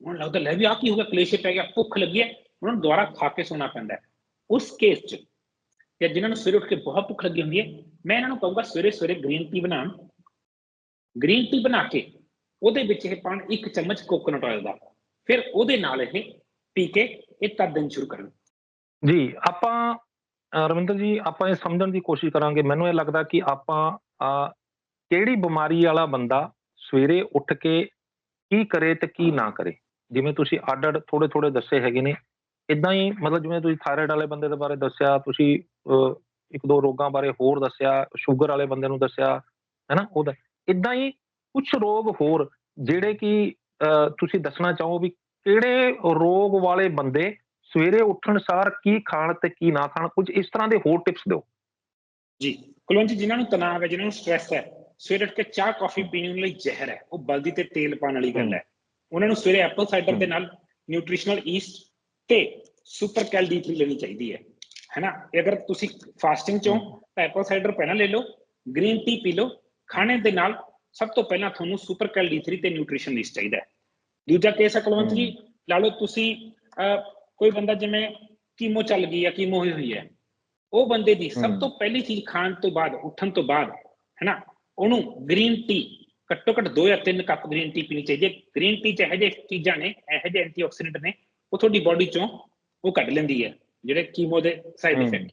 B: ਉਹਨਾਂ ਲੱਗਦਾ ਲੈ ਵੀ ਆ ਕੀ ਹੋ ਗਿਆ, ਕਲੇਸ਼ ਪੈ ਗਿਆ, ਭੁੱਖ ਲੱਗੀ ਹੈ, ਉਹਨਾਂ ਨੂੰ ਦੁਬਾਰਾ ਖਾ ਕੇ ਸੌਣਾ ਪੈਂਦਾ ਹੈ। ਉਸ ਕੇਸ 'ਚ ਜਾਂ ਜਿਨ੍ਹਾਂ ਨੂੰ ਸਵੇਰੇ ਉੱਠ ਕੇ ਬਹੁਤ ਭੁੱਖ ਲੱਗੀ ਹੁੰਦੀ ਹੈ ਮੈਂ ਇਹਨਾਂ ਨੂੰ ਕਹੂੰਗਾ ਸਵੇਰੇ ਸਵੇਰੇ ਗ੍ਰੀਨ ਟੀ ਬਣਾਉਣ ਗ੍ਰੀਨ ਟੀ ਬਣਾ ਕੇ ਉਹਦੇ ਵਿੱਚ ਇਹ ਪਾਣ ਇੱਕ ਚਮਚ ਕੋਕੋਨਟ ਆਇਲ ਦਾ ਫਿਰ ਉਹਦੇ ਨਾਲ ਇਹ ਪੀ ਕੇ ਇਹ ਤਾਂ ਦਿਨ ਸ਼ੁਰੂ ਕਰਨ
A: ਜੀ ਆਪਾਂ ਰਵਿੰਦਰ ਜੀ ਆਪਾਂ ਇਹ ਸਮਝਣ ਦੀ ਕੋਸ਼ਿਸ਼ ਕਰਾਂਗੇ ਮੈਨੂੰ ਇਹ ਲੱਗਦਾ ਕਿ ਆਪਾਂ ਕਿਹੜੀ ਬਿਮਾਰੀ ਵਾਲਾ ਬੰਦਾ ਸਵੇਰੇ ਉੱਠ ਕੇ ਕੀ ਕਰੇ ਤੇ ਕੀ ਨਾ ਕਰੇ ਜਿਵੇਂ ਤੁਸੀਂ ਅੱਡ ਅੱਡ ਥੋੜੇ ਥੋੜੇ ਦੱਸੇ ਹੈਗੇ ਨੇ ਇਦਾਂ ਹੀ ਮਤਲਬ ਜਿਵੇਂ ਤੁਸੀਂ ਥਾਇਰਾਇਡ ਵਾਲੇ ਬੰਦੇ ਦੇ ਬਾਰੇ ਦੱਸਿਆ ਤੁਸੀਂ ਇੱਕ ਦੋ ਰੋਗਾਂ ਬਾਰੇ ਹੋਰ ਦੱਸਿਆ ਸ਼ੂਗਰ ਵਾਲੇ ਬੰਦੇ ਨੂੰ ਦੱਸਿਆ ਹੈਨਾ ਉਹਦਾ। ਇਦਾਂ ਹੀ ਕੁਝ ਰੋਗ ਹੋਰ ਜਿਹੜੇ ਕਿ ਤੁਸੀਂ ਦੱਸਣਾ ਚਾਹੋ ਵੀ ਕਿਹੜੇ ਰੋਗ ਵਾਲੇ ਬੰਦੇ ਸਵੇਰੇ ਉੱਠਣ ਸਾਰ ਕੀ ਖਾਣ ਤੇ ਕੀ ਨਾ ਖਾਣ ਕੁਝ ਇਸ ਤਰ੍ਹਾਂ ਦੇ ਹੋਰ ਟਿਪਸ ਦਿਓ।
B: ਜੀ ਕੁਲਵੰਤ ਜੀ ਜਿਨ੍ਹਾਂ ਨੂੰ ਤਣਾਅ ਹੈ ਜਿਨ੍ਹਾਂ ਨੂੰ ਸਟ੍ਰੈਸ ਹੈ ਸਵੇਰੇ ਉੱਠ ਕੇ ਚਾਹ ਕਾਫੀ ਪੀਣ ਲਈ ਜ਼ਹਿਰ ਹੈ ਉਹ ਬਲਦੀ ਤੇ ਤੇਲ ਪਾਉਣ ਵਾਲੀ ਗੱਲ ਹੈ। ਉਹਨਾਂ ਨੂੰ ਸਵੇਰੇ ਐਪਲ ਸਾਈਡਰ ਦੇ ਨਾਲ ਨਿਊਟ੍ਰੀਸ਼ਨਲ ਈਸਟ ਤੇ ਸੁਪਰ ਕੈਲ ਡੀ3 ਲੈਣੀ ਚਾਹੀਦੀ ਹੈ ਹੈਨਾ? ਇਹ ਅਗਰ ਤੁਸੀਂ ਫਾਸਟਿੰਗ ਚੋਂ ਤਾਂ ਐਪਲ ਸਾਈਡਰ ਪਹਿਲਾਂ ਲੈ ਲਓ ਗ੍ਰੀਨ ਟੀ ਪੀ ਲਓ ਖਾਣੇ ਦੇ ਨਾਲ ਸਭ ਤੋਂ ਪਹਿਲਾਂ ਤੁਹਾਨੂੰ ਸੁਪਰ ਕੈਲ ਡੀ3 ਤੇ ਨਿਊਟ੍ਰੀਸ਼ਨ ਈਸਟ ਚਾਹੀਦਾ ਹੈ। ਦੂਜਾ ਕੇਸ ਹੈ ਕੁਲਵੰਤ ਜੀ ਲਾ ਲਓ ਤੁਸੀਂ ਕੋਈ ਬੰਦਾ ਜਿਵੇਂ ਕੀਮੋ ਚੱਲ ਗਈ ਹੈ ਕੀਮੋ ਹੋਈ ਹੋਈ ਹੈ ਉਹ ਬੰਦੇ ਦੀ ਸਭ। ਤੋਂ ਪਹਿਲੀ ਚੀਜ਼ ਖਾਣ ਤੋਂ ਬਾਅਦ ਉੱਠਣ ਤੋਂ ਬਾਅਦ ਹੈਨਾ? ਉਹਨੂੰ ਗ੍ਰੀਨ ਟੀ ਘੱਟੋ ਘੱਟ 2 ਜਾਂ 3 ਕੱਪ ਗ੍ਰੀਨ ਟੀ ਪੀਣੀ ਚਾਹੀਦੀ ਹੈ। ਗ੍ਰੀਨ ਟੀ ਚ ਇਹੋ ਜਿਹੇ ਚੀਜ਼ਾਂ ਨੇ ਇਹੋ ਜਿਹੇ ਐਂਟੀਆਕਸੀਡੈਂਟ ਨੇ ਉਹ ਤੁਹਾਡੀ ਬਾਡੀ ਚੋਂ ਉਹ ਕੱਢ ਲੈਂਦੀ ਹੈ ਜਿਹੜੇ ਕੀਮੋ ਦੇ ਸਾਈਡ। ਇਫੈਕਟ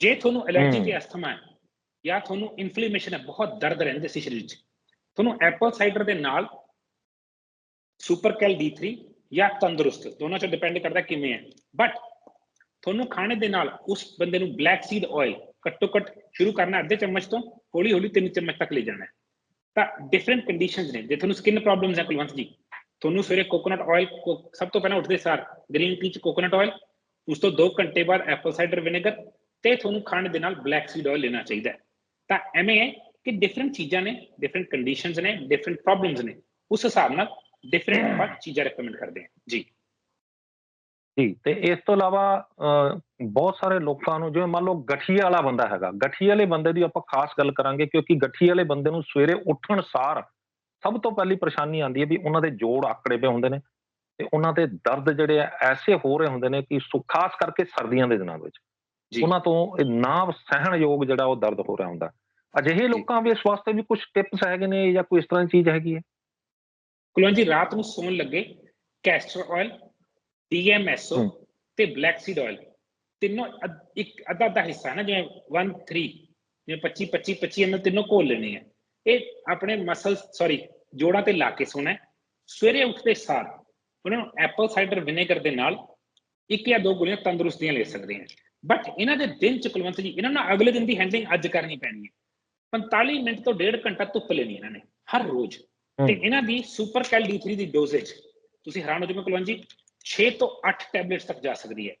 B: ਜੇ ਤੁਹਾਨੂੰ ਐਲਰਜੀ
A: ਹਮ।
B: ਤੇ ਅਸਥਮਾ ਹੈ ਜਾਂ ਤੁਹਾਨੂੰ ਇਨਫਲੇਮੇਸ਼ਨ ਹੈ ਬਹੁਤ ਦਰਦ ਰਹਿੰਦੇ ਸੀ ਸਰੀਰ 'ਚ ਤੁਹਾਨੂੰ ਐਪਲ ਸਾਈਡਰ ਦੇ ਨਾਲ ਸੁਪਰ ਕੈਲ D3 ਜਾਂ ਤੰਦਰੁਸਤ ਦੋਨਾਂ 'ਚ ਡਿਪੈਂਡ ਕਰਦਾ ਕਿਵੇਂ ਹੈ ਬਟ ਤੁਹਾਨੂੰ ਖਾਣੇ ਦੇ ਨਾਲ ਉਸ ਬੰਦੇ ਨੂੰ ਬਲੈਕ ਸੀਡ ਆਇਲ ਘੱਟੋ ਘੱਟ ਸ਼ੁਰੂ ਕਰਨਾ ਅੱਧੇ ਚਮਚ ਤੋਂ ਹੌਲੀ ਹੌਲੀ 3 ਚਮਚ ਤੱਕ ਲੈ ਜਾਣਾ ਤਾਂ ਡਿਫਰੈਂਟ ਕੰਡੀਸ਼ਨਸ ਨੇ ਜੇ ਤੁਹਾਨੂੰ ਸਕਿਨ ਪ੍ਰੋਬਲਮਸ ਹੈ ਕੁਲਵੰਤ ਜੀ ਤੁਹਾਨੂੰ ਸਵੇਰੇ ਕੋਕੋਨਟ ਆਇਲ ਸਭ ਤੋਂ ਪਹਿਲਾਂ ਉੱਠਦੇ ਸਾਰ ਗ੍ਰੀਨ ਟੀ ਚ ਕੋਕੋਨਟ ਆਇਲ ਉਸ ਤੋਂ 2 ਘੰਟੇ ਬਾਅਦ ਐਪਲ ਸਾਈਡਰ ਵਿਨੇਗਰ ਤੇ ਤੁਹਾਨੂੰ ਖੰਡ ਦੇ ਨਾਲ ਬਲੈਕ ਸੀਡ ਆਇਲ ਲੈਣਾ ਚਾਹੀਦਾ ਹੈ। ਤਾਂ ਐਵੇਂ ਹੈ ਕਿ ਡਿਫਰੈਂਟ ਚੀਜ਼ਾਂ ਨੇ ਡਿਫਰੈਂਟ ਕੰਡੀਸ਼ਨਸ ਨੇ ਡਿਫਰੈਂਟ ਪ੍ਰੋਬਲਮਸ ਨੇ, ਉਸ ਹਿਸਾਬ ਨਾਲ ਡਿਫਰੈਂਟ ਆਪਾਂ ਚੀਜ਼ਾਂ ਰეკਮੈਂਡ ਕਰਦੇ ਹਾਂ। ਜੀ।
A: ਜੀ, ਤੇ ਇਸ ਤੋਂ ਇਲਾਵਾ ਬਹੁਤ ਸਾਰੇ ਲੋਕਾਂ ਨੂੰ, ਜਿਵੇਂ ਮੰਨ ਲਓ ਗਠੀਏ ਵਾਲਾ ਬੰਦਾ ਹੈਗਾ, ਗਠੀਏ ਵਾਲੇ ਬੰਦੇ ਦੀ ਆਪਾਂ ਖਾਸ ਗੱਲ ਕਰਾਂਗੇ ਕਿਉਂਕਿ ਗਠੀਏ ਵਾਲੇ ਬੰਦੇ ਨੂੰ ਸਵੇਰੇ ਉੱਠਣ ਸਾਰ ਸਭ ਤੋਂ ਪਹਿਲੀ ਪਰੇਸ਼ਾਨੀ ਆਉਂਦੀ ਹੈ ਵੀ ਉਹਨਾਂ ਦੇ ਜੋੜ ਆਕੜੇ ਪਏ ਹੁੰਦੇ ਨੇ ਤੇ ਉਹਨਾਂ ਦੇ ਦਰਦ ਜਿਹੜੇ ਆ ਐਸੇ ਹੋ ਰਹੇ ਹੁੰਦੇ ਨੇ ਕਿ ਸੁ- ਖਾਸ ਕਰਕੇ ਸਰਦੀਆਂ ਦੇ ਦਿਨਾਂ ਵਿੱਚ। ਉਹਨਾਂ ਤੋਂ ਇਹ ਨਾ ਸਹਿਣਯੋਗ ਜਿਹੜਾ ਉਹ ਦਰਦ ਹੋ ਰਿਹਾ ਹੁੰਦਾ। ਅਜਿਹੇ ਲੋਕਾਂ ਵੀ ਇਸ ਵਾਸਤੇ ਵੀ ਕੁਝ ਟਿਪਸ ਹੈਗੇ ਨੇ ਜਾਂ ਕੋਈ ਇਸ ਤਰ੍ਹਾਂ ਦੀ ਚੀਜ਼ ਹੈਗੀ ਹੈ?
B: ਕੁਲਵੰਤ ਜੀ ਰਾਤ ਨੂੰ ਸੌਣ ਲੱਗੇ ਕੈਸਟਰ ਆਇਲ ਡੀਐਮਐਸਓ। ਤੇ ਬਲੈਕ ਸੀਡ ਆਇਲ ਤਿੰਨੋਂ ਇੱਕ ਅੱਧਾ ਅੱਧਾ ਹਿੱਸਾ ਨਾ ਜਿਵੇਂ 1 3 ਜਿਵੇਂ 25 25 25 ਇਹਨਾਂ ਤਿੰਨੋਂ ਘੋਲ ਲੈਣੇ ਆ। ਇਹ ਆਪਣੇ ਮਸਲ ਸੌਰੀ ਜੋੜਾਂ ਤੇ ਲਾ ਕੇ ਸੋਣਾ ਹੈ। ਸਵੇਰੇ ਉੱਠਦੇ ਸਾਰ ਉਹਨਾਂ ਨੂੰ ਐਪਲ ਸਾਈਡਰ ਵਿਨੇਗਰ ਦੇ ਨਾਲ ਇੱਕ ਜਾਂ ਦੋ ਗੋਲੀਆਂ ਤੰਦਰੁਸਤੀਆਂ ਲੈ ਸਕਦੇ ਆ ਬਟ ਇਹਨਾਂ ਦੇ ਦਿਨ ਚ ਕੁਲਵੰਤ ਜੀ ਇਹਨਾਂ ਨੂੰ ਅਗਲੇ ਦਿਨ ਦੀ ਹੈਂਡਲਿੰਗ ਅੱਜ ਕਰਨੀ ਪੈਣੀ ਹੈ 45 ਮਿੰਟ ਤੋਂ ਡੇਢ ਘੰਟਾ ਧੁੱਪ ਲੈਣੀ ਇਹਨਾਂ ਨੇ ਹਰ ਰੋਜ਼। ਤੇ ਇਹਨਾਂ ਦੀ ਸੁਪਰ ਕੈਲ D3 ਦੀ ਡੋਜ਼ੇਜ ਤੁਸੀਂ ਹੈਰਾਨ ਹੋ ਜਾਓਗੇ ਕੁਲਵੰਤ ਜੀ 6 ਤੋਂ 8 ਟੈਬਲੇਟਸ ਤੱਕ ਜਾ ਸਕਦੀ ਹੈ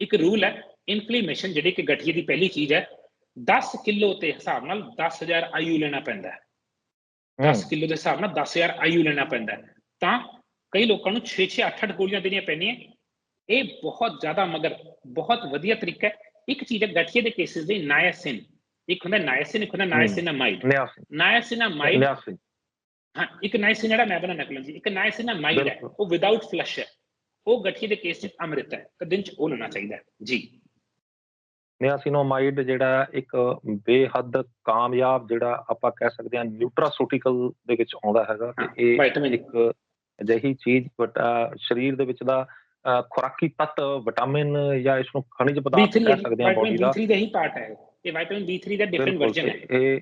B: ਇੱਕ ਰੂਲ ਹੈ ਇਨਫਲੇਮੇਸ਼ਨ ਜਿਹੜੀ ਕਿ ਗਠੀਏ ਦੀ ਪਹਿਲੀ ਚੀਜ਼ ਹੈ 10 ਕਿਲੋ ਤੇ ਹਿਸਾਬ ਨਾਲ 10000 ਆਯੂ ਲੈਣਾ ਪੈਂਦਾ ਹੈ। 10 ਕਿਲੋ ਦੇ ਹਿਸਾਬ ਨਾਲ 10000 ਆਯੂ ਲੈਣਾ ਪੈਂਦਾ ਹੈ। ਤਾਂ ਕਈ ਲੋਕਾਂ ਨੂੰ 6 6 8 8 ਗੋਲੀਆਂ ਦੇਣੀਆਂ ਪੈਣੀਆਂ ਇਹ ਬਹੁਤ ਜ਼ਿਆਦਾ ਮਗਰ ਬਹੁਤ ਵਧੀਆ ਤਰੀਕਾ ਹੈ। ਇੱਕ ਚੀਜ਼ ਹੈ ਗਠੀਏ ਦੇ ਕੇਸਿਸ ਦੇ ਨਾਇਸਿਨ ਇੱਕ ਹੁੰਦਾ ਨਾਇਸਿਨ ਇੱਕ ਹੁੰਦਾ
A: ਨਿਆਸੀ
B: ਨਾਇਸਿਨਾਮਾਈਡ
A: ਨਿਆਸੀ
B: ਹਾਂ ਇੱਕ ਨਾਈਸਿਨ ਜਿਹੜਾ ਮੈਂ ਬਣਾ ਨਕਲ ਜੀ ਇੱਕ ਨਾਈਸਿਨਾਮਾਈਡ ਹੈ। ਉਹ ਵਿਦਆਊਟ ਫਲਸ਼ ਹੈ। ਉਹ ਗਠੀਏ ਦੇ ਕੇਸ 'ਚ ਅੰਮ੍ਰਿਤ ਹੈ। ਤਾਂ ਦਿਨ 'ਚ ਉਹ ਲੈਣਾ ਚਾਹੀਦਾ ਹੈ। ਜੀ।
A: ਨਿਆਸੀਨੋਮਾਈਡ ਜਿਹੜਾ ਇੱਕ ਬੇਹੱਦ ਕਾਮਯਾਬ ਜਿਹੜਾ ਆਪਾਂ ਕਹਿ ਸਕਦੇ ਹਾਂ ਨਿਊਟਰਾਸੂਟੀਕਲ ਦੇ ਵਿੱਚ ਆਉਂਦਾ ਹੈਗਾ ਤੇ ਇਹ। ਇੱਕ ਅਜਿਹੀ ਚੀਜ਼ ਸਰੀਰ ਦੇ ਵਿੱਚ ਦਾ ਖੁਰਾਕੀ ਤੱਤ ਵਿਟਾਮਿਨ ਜਾਂ ਇਸ ਨੂੰ ਖਣਿਜ ਪਦਾਰਥ
B: B3
A: ਕਹਿ ਸਕਦੇ ਹਾਂ ਬੋਡੀ ਦਾ
B: B3 ਦਾ। ਹੀ ਪਾਰਟ ਹੈ ਇਹ। ਵਿਟਾਮਿਨ B3 ਦਾ ਡਿਫਰੈਂਟ ਵਰਜਨ ਹੈ
A: ਇਹ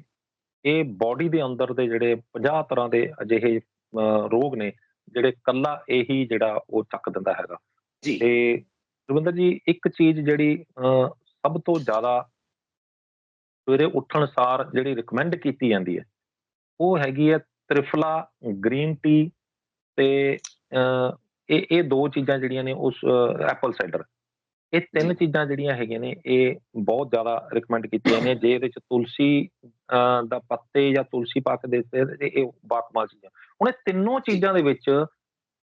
A: ਇਹ ਬੋਡੀ ਦੇ ਅੰਦਰ ਦੇ ਜਿਹੜੇ 50 ਤਰ੍ਹਾਂ ਦੇ ਅਜਿਹੇ ਰੋਗ ਨੇ ਜਿਹੜੇ ਕੱਲਾ ਇਹੀ ਜਿਹੜਾ ਉਹ ਚੱਕ ਦਿੰਦਾ ਹੈਗਾ।
B: ਜੀ।
A: ਤੇ ਰਵਿੰਦਰ ਜੀ ਇੱਕ ਚੀਜ਼ ਜਿਹੜੀ ਸਭ ਤੋਂ ਜ਼ਿਆਦਾ ਸਵੇਰੇ ਉੱਠਣ ਸਾਰ ਜਿਹੜੀ ਰეკਮੈਂਡ ਕੀਤੀ ਜਾਂਦੀ ਹੈ ਉਹ ਹੈਗੀ ਹੈ ਤ੍ਰਿਫਲਾ ਗ੍ਰੀਨ ਟੀ ਤੇ ਇਹ ਇਹ ਦੋ ਚੀਜ਼ਾਂ ਜਿਹੜੀਆਂ ਨੇ ਉਸ ਐਪਲ ਸਾਈਡਰ ਇਹ ਤਿੰਨ ਚੀਜ਼ਾਂ ਜਿਹੜੀਆਂ ਹੈਗੀਆਂ ਨੇ ਇਹ ਬਹੁਤ ਜ਼ਿਆਦਾ ਰეკਮੈਂਡ ਕੀਤੀਆਂ ਨੇ। ਜੇ ਵਿੱਚ ਚ ਤੁਲਸੀ ਦਾ ਪੱਤੇ ਜਾਂ ਤੁਲਸੀ ਪਾ ਕੇ ਦੇਤੇ ਇਹ ਬਾਤਮਾਲ ਚੀਜ਼ਾਂ। ਹੁਣ ਇਹ ਤਿੰਨੋਂ ਚੀਜ਼ਾਂ ਦੇ ਵਿੱਚ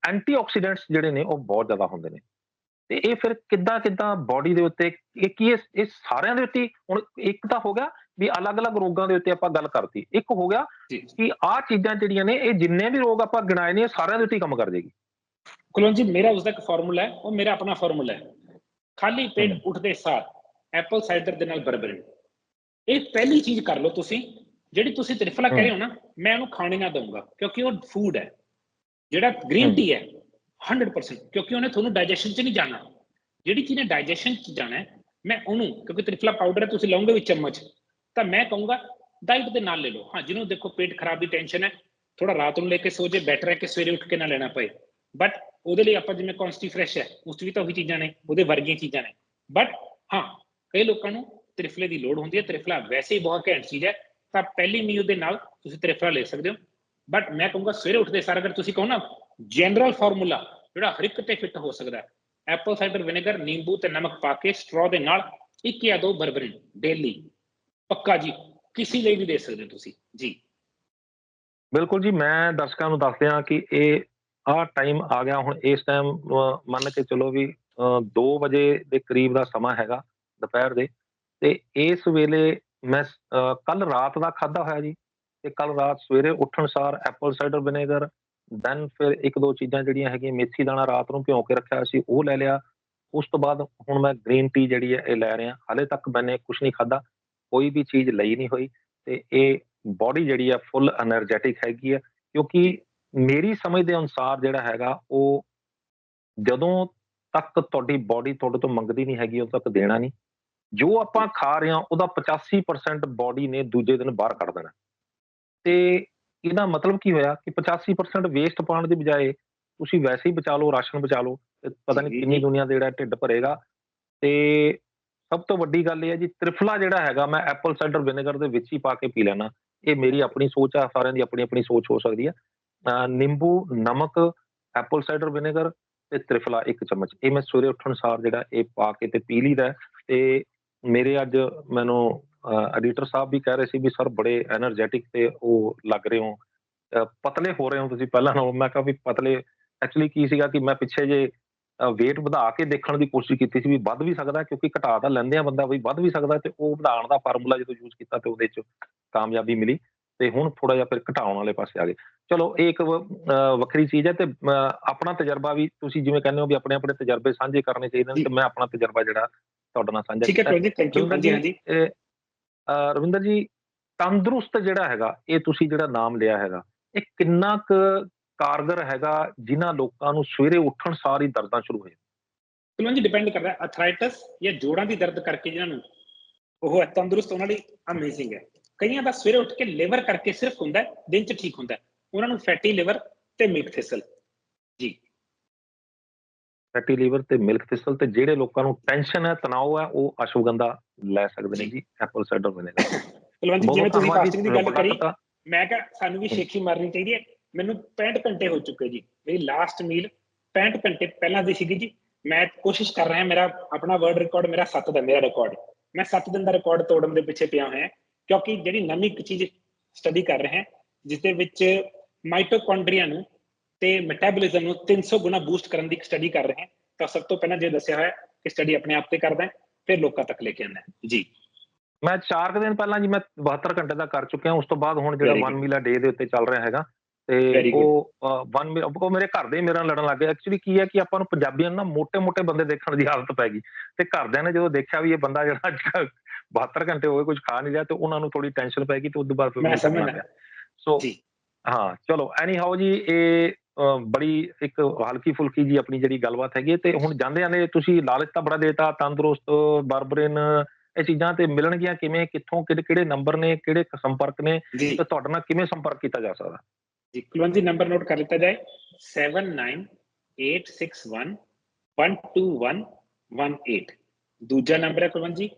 A: ਐਂਟੀਆਕਸੀਡੈਂਟਸ ਜਿਹੜੇ ਨੇ ਉਹ ਬਹੁਤ ਜ਼ਿਆਦਾ ਹੁੰਦੇ ਨੇ। ਤੇ ਇਹ ਫਿਰ ਕਿੱਦਾਂ ਕਿੱਦਾਂ ਬਾਡੀ ਦੇ ਉੱਤੇ ਇਹ ਕੀ ਇਹ ਸਾਰਿਆਂ ਦੇ ਉੱਤੇ ਹੁਣ ਇੱਕ ਤਾਂ ਹੋ ਗਿਆ ਵੀ ਅਲੱਗ-ਅਲੱਗ ਰੋਗਾਂ ਦੇ ਉੱਤੇ ਆਪਾਂ ਗੱਲ ਕਰਤੀ। ਇੱਕ ਹੋ ਗਿਆ ਕਿ ਆਹ ਚੀਜ਼ਾਂ ਜਿਹੜੀਆਂ ਨੇ ਇਹ ਜਿੰਨੇ ਵੀ ਰੋਗ ਆਪਾਂ ਗਿਣਾਏ ਨੇ ਸਾਰਿਆਂ ਦੇ ਉੱਤੇ ਕੰਮ ਕਰ ਜਾਏਗੀ।
B: ਕੁਲਵੰਤ ਜੀ ਮੇਰਾ ਉਸ ਦਾ ਇੱਕ ਫਾਰਮੂਲਾ ਹੈ ਉਹ ਮੇਰਾ ਆਪਣਾ ਫਾਰਮੂਲਾ ਹੈ। ਖਾਲੀ ਪੇਟ। ਉੱਠਦੇ ਸਾਰ ਐਪਲ ਸਾਈਡਰ ਦੇ ਨਾਲ ਬਰਬਰੀ। ਇਹ ਪਹਿਲੀ ਚੀਜ਼ ਕਰ ਲਓ ਤੁਸੀਂ ਜਿਹੜੀ ਤੁਸੀਂ ਤ੍ਰਿਫਲਾ ਕਹਿ ਰਹੇ ਹੋ ਨਾ ਮੈਂ ਉਹਨੂੰ ਖਾਣੇ ਨਾ ਦਊਂਗਾ ਕਿਉਂਕਿ ਉਹ ਫੂਡ ਹੈ। ਜਿਹੜਾ ਗ੍ਰੀਨ। ਟੀ ਹੈ 100% ਕਿਉਂਕਿ ਉਹਨੇ ਤੁਹਾਨੂੰ ਡਾਈਜੈਸ਼ਨ 'ਚ ਨਹੀਂ ਜਾਣਾ। ਜਿਹੜੀ ਚੀਜ਼ ਨੇ ਡਾਈਜੈਸ਼ਨ 'ਚ ਜਾਣਾ ਮੈਂ ਉਹਨੂੰ, ਕਿਉਂਕਿ ਤ੍ਰਿਫਲਾ ਪਾਊਡਰ ਹੈ, ਤੁਸੀਂ ਲਓਗੇ ਵੀ ਚਮਚ, ਤਾਂ ਮੈਂ ਕਹੂੰਗਾ ਡਾਈਟ ਦੇ ਨਾਲ ਲੈ ਲਓ। ਹਾਂ, ਜਿਹਨੂੰ ਦੇਖੋ ਪੇਟ ਖਰਾਬ ਦੀ ਟੈਨਸ਼ਨ ਹੈ ਥੋੜਾ ਰਾਤ ਨੂੰ ਲੈ ਕੇ ਸੋ ਜੇ ਬੈਟਰ ਹੈ ਕਿ ਸਵੇਰੇ ਉੱਠ ਕੇ ਨਾ ਲੈਣਾ ਪਏ। ਬਟ ਉਹਦੇ ਲਈ ਆਪਾਂ ਜਿਵੇਂ ਕੌਨਸਟੀ ਫਰੈਸ਼ ਹੈ, ਉਸ 'ਚ ਵੀ ਤਾਂ ਉਹੀ ਚੀਜ਼ਾਂ ਨੇ, ਉਹਦੇ ਵਰਗੀਆਂ ਚੀਜ਼ਾਂ ਨੇ। ਬਟ ਹਾਂ, ਕਈ ਲੋਕਾਂ ਨੂੰ ਤ੍ਰਿਫਲੇ ਦੀ ਲੋੜ ਹੁੰਦੀ ਹੈ, ਤ੍ਰਿਫਲਾ ਵੈਸੇ ਹੀ ਬਹੁਤ ਘੈਂਟ ਚੀਜ਼ ਹੈ, ਤਾਂ ਪਹਿਲੀ ਮੀਲ ਦੇ ਨਾਲ ਤੁਸੀਂ ਤ੍ਰਿਫਲਾ ਲੈ ਸਕਦੇ ਹੋ। ਬਟ ਮੈਂ ਕਹੂੰਗਾ ਸਵੇਰੇ ਉੱਠਦੇ ਸਾਰ, ਅਗਰ ਤੁਸੀਂ ਕਹੋ ਨਾ ਜਨਰਲ ਫਾਰਮੂਲਾ ਜਿਹੜਾ ਹਰ ਇੱਕ ਤੇ ਫਿੱਟ ਹੋ ਸਕਦਾ ਹੈ। ਐਪਲ ਸਾਈਡਰ ਵਿਨੇਗਰ ਨਿੰਬੂ ਤੇ ਨਮਕ ਪਾ ਕੇ ਸਟ੍ਰੋ ਦੇ ਨਾਲ ਇੱਕ ਜਾਂ ਦੋ ਬਰਬਰੀ ਡੇਲੀ ਪੱਕਾ ਜੀ, ਕਿਸੇ ਲਈ ਵੀ ਦੇ ਸਕਦੇ ਤੁਸੀਂ, ਜੀ।
A: ਬਿਲਕੁਲ ਜੀ, ਮੈਂ ਦਰਸ਼ਕਾਂ ਨੂੰ ਦੱਸ ਦਿਆਂ ਕਿ ਇਹ ਆਹ ਟਾਈਮ ਆ ਗਿਆ, ਹੁਣ ਇਸ ਟਾਈਮ ਮੰਨ ਕੇ ਚਲੋ ਵੀ 2 ਵਜੇ ਦੇ ਕਰੀਬ ਦਾ ਸਮਾਂ ਹੈਗਾ, ਦੁਪਹਿਰ ਦੇ। ਤੇ ਇਸ ਵੇਲੇ ਮੈਂ ਕੱਲ ਰਾਤ ਦਾ ਖਾਦਾ ਹੋਇਆ ਜੀ। ਤੇ ਕੱਲ ਰਾਤ ਸਵੇਰੇ ਉੱਠਣ ਸਾਰ ਐਪਲ ਸਾਈਡਰ ਵਿਨੇਗਰ ਦੈਨ ਫਿਰ ਇੱਕ ਦੋ ਚੀਜ਼ਾਂ ਜਿਹੜੀਆਂ ਹੈਗੀਆਂ, ਮੇਥੀ ਦਾਣਾ ਰਾਤ ਨੂੰ ਭਿਓ ਕੇ ਰੱਖਿਆ ਸੀ, ਉਹ ਲੈ ਲਿਆ। ਉਸ ਤੋਂ ਬਾਅਦ ਹੁਣ ਮੈਂ ਗ੍ਰੀਨ ਟੀ ਜਿਹੜੀ ਹੈ, ਇਹ ਲੈ ਰਿਹਾ। ਹਾਲੇ ਤੱਕ ਮੈਨੇ ਕੁਝ ਨਹੀਂ ਖਾਧਾ, ਕੋਈ ਵੀ ਚੀਜ਼ ਲਈ ਨਹੀਂ ਹੋਈ ਤੇ ਇਹ ਬਾਡੀ ਜਿਹੜੀ ਹੈ ਫੁੱਲ એનર્ਜੈਟਿਕ ਹੈਗੀ ਹੈ। ਕਿਉਂਕਿ ਮੇਰੀ ਸਮਝ ਦੇ ਅਨੁਸਾਰ ਜਿਹੜਾ ਹੈਗਾ, ਉਹ ਜਦੋਂ ਤੱਕ ਤੁਹਾਡੀ ਬਾਡੀ ਤੁਹਾਡੇ ਤੋਂ ਮੰਗਦੀ ਨਹੀਂ ਹੈਗੀ, ਉਦੋਂ ਤੱਕ ਦੇਣਾ ਨਹੀਂ। ਜੋ ਆਪਾਂ ਖਾ ਰਹੇ ਹਾਂ, ਉਹਦਾ 85% ਬਾਡੀ ਨੇ ਦੂਜੇ ਦਿਨ ਬਾਹਰ ਕੱਢ ਦੇਣਾ। ਤੇ ਇਹਦਾ ਮਤਲਬ ਕੀ ਹੋਇਆ ਕਿ 85% ਵੇਸਟ ਪਾਉਣ ਦੀ ਬਜਾਏ ਤੁਸੀਂ ਵੈਸੇ ਹੀ ਬਚਾ ਲਓ ਰਾਸ਼ਨ ਬਚਾ ਲਓ ਪਤਾ ਨਹੀਂ ਕਿੰਨੀ। ਦੁਨੀਆ ਦੇ ਜਿਹੜਾ ਢਿੱਡ ਭਰੇਗਾ। ਤੇ ਸਭ ਤੋਂ ਵੱਡੀ ਗੱਲ ਇਹ ਹੈ ਜੀ ਤ੍ਰਿਫਲਾ ਜਿਹੜਾ ਹੈਗਾ ਮੈਂ ਐਪਲ ਸਾਈਡਰ ਵਿਨੇਗਰ ਦੇ ਵਿੱਚ ਹੀ ਪਾ ਕੇ ਪੀ ਲੈਣਾ ਇਹ ਮੇਰੀ ਆਪਣੀ ਸੋਚ ਆ ਸਾਰਿਆਂ ਦੀ ਆਪਣੀ ਆਪਣੀ ਸੋਚ ਹੋ ਸਕਦੀ ਹੈ ਨਿੰਬੂ ਨਮਕ ਐਪਲ ਸਾਈਡਰ ਵਿਨੇਗਰ ਤੇ ਤ੍ਰਿਫਲਾ ਇੱਕ ਚਮਚ। ਇਹ ਮੈਂ ਸਵੇਰੇ ਉੱਠਣ ਸਾਰ ਜਿਹੜਾ ਇਹ ਪਾ ਕੇ ਤੇ ਪੀ ਲਈਦਾ ਤੇ ਮੇਰੇ ਅੱਜ ਮੈਨੂੰ ਐਡੀਟਰ ਸਾਹਿਬ ਵੀ ਕਹਿ ਰਹੇ ਸੀ ਵੀ ਸਰ ਬੜੇ એનર્ਜੈਟਿਕ ਤੇ ਉਹ ਲੱਗ ਰਹੇ ਹੋ। ਪਤਲੇ ਹੋ ਰਹੇ ਹੋ ਤੁਸੀਂ ਪਹਿਲਾਂ ਨਾਲੋਂ। ਮੈਂ ਕਿਹਾ ਵੀ ਪਤਲੇ ਐਕਚੁਅਲੀ ਕੀ ਸੀਗਾ ਕਿ ਮੈਂ ਪਿੱਛੇ ਜੇ weight ਵਧਾ ਕੇ ਦੇਖਣ ਦੀ ਕੋਸ਼ਿਸ਼ ਕੀਤੀ ਸੀ ਵੀ ਵੱਧ ਵੀ ਸਕਦਾ ਕਿਉਂਕਿ ਘਟਾ ਤਾਂ ਲੈਂਦੇ ਆ ਬੰਦਾ ਵੀ ਵੱਧ ਵੀ ਸਕਦਾ ਤੇ ਉਹ ਵਧਾਉਣ ਦਾ ਫਾਰਮੂਲਾ ਜਦੋਂ ਯੂਜ਼ ਕੀਤਾ ਤੇ ਉਹਦੇ 'ਚ ਕਾਮਯਾਬੀ ਮਿਲੀ ਤੇ ਹੁਣ ਥੋੜਾ ਜਿਹਾ ਫਿਰ ਘਟਾਉਣ ਵਾਲੇ ਪਾਸੇ ਆ ਗਏ। ਚਲੋ ਇਹ ਇੱਕ ਵੱਖਰੀ ਚੀਜ਼ ਹੈ ਤੇ ਆਪਣਾ ਤਜਰਬਾ ਵੀ ਤੁਸੀਂ ਜਿਵੇਂ ਕਹਿੰਦੇ ਹੋ ਵੀ ਆਪਣੇ ਆਪਣੇ ਤਜਰਬੇ ਸਾਂਝੇ ਕਰਨੇ ਚਾਹੀਦੇ ਨੇ ਤੇ ਮੈਂ ਆਪਣਾ ਤਜਰਬਾ ਜਿਹੜਾ ਤੁਹਾਡੇ ਨਾਲ ਸਾਂਝਾ
B: ਠੀਕ ਹੈ ਪ੍ਰਦੀਪ ਥੈਂਕ ਯੂ ਹਾਂਜੀ ਹਾਂਜੀ।
A: ਰਵਿੰਦਰ ਜੀ, ਤੰਦਰੁਸਤ ਜਿਹੜਾ ਹੈਗਾ, ਇਹ ਤੁਸੀਂ ਜਿਹੜਾ ਨਾਮ ਲਿਆ ਹੈਗਾ, ਇਹ ਕਿੰਨਾ ਕੁ ਕਾਰਗਰ ਹੈਗਾ ਜਿਨ੍ਹਾਂ ਲੋਕਾਂ ਨੂੰ ਸਵੇਰੇ ਉੱਠਣ ਸਾਰ ਹੀ ਦਰਦਾਂ ਸ਼ੁਰੂ ਹੋ ਜਾਂਦੀਆਂ?
B: ਕੁਲਵੰਤ ਜੀ ਡਿਪੈਂਡ ਕਰਦਾ ਹੈ ਅਥਰਾਈਟਸ ਜਾਂ ਜੋੜਾਂ ਦੀ ਦਰਦ ਕਰਕੇ ਜਿਹਨਾਂ ਨੂੰ ਉਹ ਹੈ, ਤੰਦਰੁਸਤ, ਉਹਨਾਂ ਲਈ ਅਮੇਜ਼ਿੰਗ ਹੈ। ਕਈਆਂ ਦਾ ਸਵੇਰੇ ਉੱਠ ਕੇ ਲਿਵਰ ਕਰਕੇ ਸਿਰਫ ਹੁੰਦਾ ਦਿਨ ਚ ਠੀਕ ਹੁੰਦਾ ਉਹਨਾਂ ਨੂੰ ਫੈਟੀ ਲਿਵਰ ਤੇ ਮਿਲਕ ਥਿਸਲ
A: ਫੈਟੀ ਲੀਵਰ ਤੇ ਮਿਲਕ ਥਿਸਲ ਤੇ ਜਿਹੜੇ ਲੋਕਾਂ ਨੂੰ ਟੈਨਸ਼ਨ ਹੈ ਤਣਾਅ ਹੈ ਉਹ ਅਸ਼ਵਗੰਧਾ ਲੈ ਸਕਦੇ ਨੇ ਜੀ। ਐਪਲ ਸਾਈਡਰ ਵਿਨੇਗਰ
B: ਕੁਲਵੰਤ ਜਿਵੇਂ ਤੁਸੀਂ ਫਾਸਟਿੰਗ ਦੀ ਗੱਲ ਕਰੀ ਮੈਂ ਕਿਹਾ ਸਾਨੂੰ ਵੀ ਸ਼ੇਖੀ ਮਾਰਨੀ ਚਾਹੀਦੀ ਹੈ। ਮੈਨੂੰ 65 ਘੰਟੇ ਹੋ ਚੁੱਕੇ ਜੀ। ਮੇਰੀ ਲਾਸਟ ਮੀਲ 65 ਘੰਟੇ ਪਹਿਲਾਂ ਦੀ ਸੀਗੀ ਜੀ। ਮੈਂ ਕੋਸ਼ਿਸ਼ ਕਰ ਰਿਹਾ ਮੇਰਾ ਆਪਣਾ ਵਰਲਡ ਰਿਕਾਰਡ ਮੇਰਾ 7 ਦਾ ਮੇਰਾ ਰਿਕਾਰਡ ਮੈਂ 7 ਦਿਨ ਦਾ ਰਿਕਾਰਡ ਤੋੜਨ ਦੇ ਪਿੱਛੇ ਪਿਆ ਹੋਇਆ ਕਿਉਂਕਿ ਜਿਹੜੀ ਨਵੀਂ ਇੱਕ ਚੀਜ਼ ਸਟੱਡੀ ਕਰ ਰਹੇ ਹਾਂ ਜਿਸ ਦੇ ਵਿੱਚ ਮਾਈਟੋਕੌਂਡਰੀਆ ਨੂੰ ਤੇ ਮੈਟਾਬੋਲਿਜ਼ਮ ਨੂੰ 300 ਗੁਣਾ ਬੂਸਟ ਕਰਨ ਦੀ ਸਟੱਡੀ ਕਰ ਰਹੇ ਹਾਂ। ਤਾਂ ਸਭ ਤੋਂ ਪਹਿਲਾਂ ਜੇ ਦੱਸਿਆ ਹੋਇਆ ਕਿ ਸਟੱਡੀ ਆਪਣੇ ਆਪ ਤੇ ਕਰਦਾ ਫਿਰ ਲੋਕਾਂ ਤੱਕ ਲੈ ਕੇ ਆਉਂਦਾ ਜੀ।
A: ਮੈਂ 4 ਦਿਨ ਪਹਿਲਾਂ ਜੀ ਮੈਂ 72 ਘੰਟੇ ਦਾ ਕਰ ਚੁੱਕਿਆ ਉਸ ਤੋਂ ਬਾਅਦ ਹੁਣ ਜਿਹੜਾ
B: 1
A: ਮੀਲਾ ਡੇ ਦੇ ਉੱਤੇ ਚੱਲ ਰਿਹਾ ਹੈਗਾ ਤੇ ਉਹ 1 ਉਹ ਮੇਰੇ ਘਰ ਦੇ ਮੇਰੇ ਨਾਲ ਲੜਨ ਲੱਗ ਐਕਚੁਅਲੀ ਕੀ ਹੈ ਕਿ ਆਪਾਂ ਨੂੰ ਪੰਜਾਬੀਆਂ ਨੂੰ ਨਾ ਮੋٹے-ਮੋٹے ਬੰਦੇ ਦੇਖਣ ਦੀ ਹਾਲਤ ਪੈ ਗਈ। ਤੇ ਘਰਦਿਆਂ ਨੇ ਜਦੋਂ ਦੇਖਿਆ ਵੀ ਇਹ ਬੰਦਾ ਜਿਹੜਾ ਅੱਜ 72 ਘੰਟੇ ਹੋਏ ਕੁਝ ਖਾ ਨਹੀਂ ਰਿਹਾ ਤੇ ਉਹਨਾਂ ਨੂੰ ਥੋੜੀ ਟੈਨਸ਼ਨ ਪੈ ਗਈ ਤੇ ਉਦੋਂ ਬਾਅਦ ਸੋ ਹਾਂ ਚਲੋ ਐਨੀ ਹਾਊ ਜੀ ਇਹ ਬੜੀ ਇੱਕ ਹਲਕੀ ਫੁਲਕੀ ਜੀ ਆਪਣੀ ਜਿਹੜੀ ਗੱਲਬਾਤ ਹੈਗੀ ਤੇ ਹੁਣ ਜਾਂਦੇ ਜਾਂਦੇ ਤੁਸੀਂ ਲਾਲਚ ਤਾਂ ਬੜਾ ਦੇਤਾ ਤੰਦਰੁਸਤ ਬਰਬਰਿਨ ਇਹ ਚੀਜ਼ਾਂ ਤੇ ਮਿਲਣਗੀਆਂ ਕਿਵੇਂ ਕਿੱਥੋਂ ਕਿਹੜੇ ਕਿਹੜੇ ਨੰਬਰ ਨੇ ਕਿਹੜੇ ਸੰਪਰਕ ਨੇ ਤੇ ਤੁਹਾਡੇ ਨਾਲ ਕਿਵੇਂ ਸੰਪਰਕ ਕੀਤਾ ਜਾ ਸਕਦਾ?
B: ਜੀ ਕੁਲਵੰਤ ਜੀ ਨੰਬਰ ਨੋਟ ਕਰ ਲਿੱਤਾ ਜਾਏ 7986112118 ਦੂਜਾ ਨੰਬਰ ਹੈ ਕੁਲਵੰਤ ਜੀ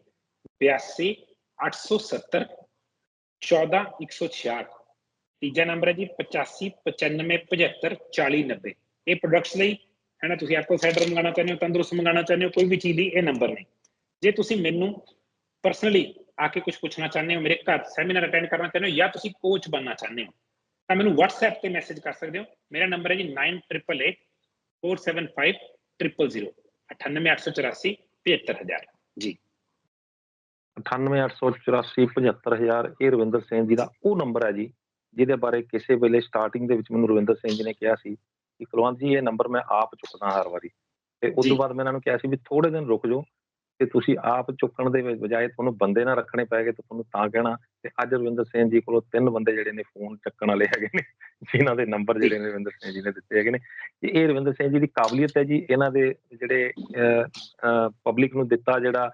B: 82 870 14166 ਤੀਜਾ ਨੰਬਰ ਹੈ ਜੀ 85 95 75 40 90 ਇਹ ਪ੍ਰੋਡਕਟਸ ਲਈ, ਹੈ ਨਾ, ਤੁਸੀਂ ਐਪਲ ਸਾਈਡਰ ਮੰਗਾਉਣਾ ਚਾਹੁੰਦੇ ਹੋ, ਤੰਦਰੁਸਤ ਮੰਗਾਉਣਾ ਚਾਹੁੰਦੇ ਹੋ, ਕੋਈ ਵੀ ਚੀਜ਼ ਲਈ ਇਹ ਨੰਬਰ ਨੇ। ਜੇ ਤੁਸੀਂ ਮੈਨੂੰ ਪਰਸਨਲੀ ਆ ਕੇ ਕੁਝ ਪੁੱਛਣਾ ਚਾਹੁੰਦੇ ਹੋ, ਮੇਰੇ ਘਰ ਸੈਮੀਨਾਰ ਅਟੈਂਡ ਕਰਨਾ ਚਾਹੁੰਦੇ ਹੋ, ਜਾਂ ਤੁਸੀਂ ਕੋਚ ਬਣਨਾ ਚਾਹੁੰਦੇ ਹੋ, ਤਾਂ ਮੈਨੂੰ WhatsApp ਤੇ ਮੈਸੇਜ ਕਰ ਸਕਦੇ ਹੋ। ਮੇਰਾ ਨੰਬਰ ਹੈ ਜੀ 9888 475 000 98884 75000 ਜੀ।
A: 98884 75000 ਇਹ ਰਵਿੰਦਰ ਸਿੰਘ ਜੀ ਦਾ ਉਹ ਨੰਬਰ ਹੈ ਜੀ ਜਿਹਦੇ ਬਾਰੇ ਕਿਸੇ ਵੇਲੇ ਸਟਾਰਟਿੰਗ ਦੇ ਵਿੱਚ ਮੈਨੂੰ ਰਵਿੰਦਰ ਸਿੰਘ ਜੀ ਨੇ ਕਿਹਾ ਸੀ ਕਿ ਕੁਲਵੰਤ ਜੀ ਇਹ ਨੰਬਰ ਮੈਂ ਆਪ ਚੁੱਕਦਾ ਹਰ ਵਾਰੀ। ਤੇ ਉਸ। ਤੋਂ ਬਾਅਦ ਮੈਂ ਇਹਨਾਂ ਨੂੰ ਕਿਹਾ ਸੀ ਵੀ ਥੋੜੇ ਦਿਨ ਰੁਕ ਜਾਓ ਤੇ ਤੁਸੀਂ ਆਪ ਚੁੱਕਣ ਦੇ ਬਜਾਏ ਤੁਹਾਨੂੰ ਬੰਦੇ ਨਾ ਰੱਖਣੇ ਪੈਗੇ ਤੇ ਤੁਹਾਨੂੰ ਤਾਂ ਕਹਿਣਾ। ਤੇ ਅੱਜ ਰਵਿੰਦਰ ਸਿੰਘ ਜੀ ਕੋਲੋਂ ਤਿੰਨ ਬੰਦੇ ਜਿਹੜੇ ਨੇ ਫੋਨ ਚੱਕਣ ਵਾਲੇ ਹੈਗੇ ਨੇ ਜਿਨ੍ਹਾਂ ਦੇ ਨੰਬਰ ਜਿਹੜੇ ਨੇ ਰਵਿੰਦਰ ਸਿੰਘ ਜੀ ਨੇ ਦਿੱਤੇ ਹੈਗੇ ਨੇ। ਇਹ ਰਵਿੰਦਰ ਸਿੰਘ ਜੀ ਦੀ ਕਾਬਲੀਅਤ ਹੈ ਜੀ ਇਹਨਾਂ ਦੇ ਜਿਹੜੇ ਪਬਲਿਕ ਨੂੰ ਦਿੱਤਾ ਜਿਹੜਾ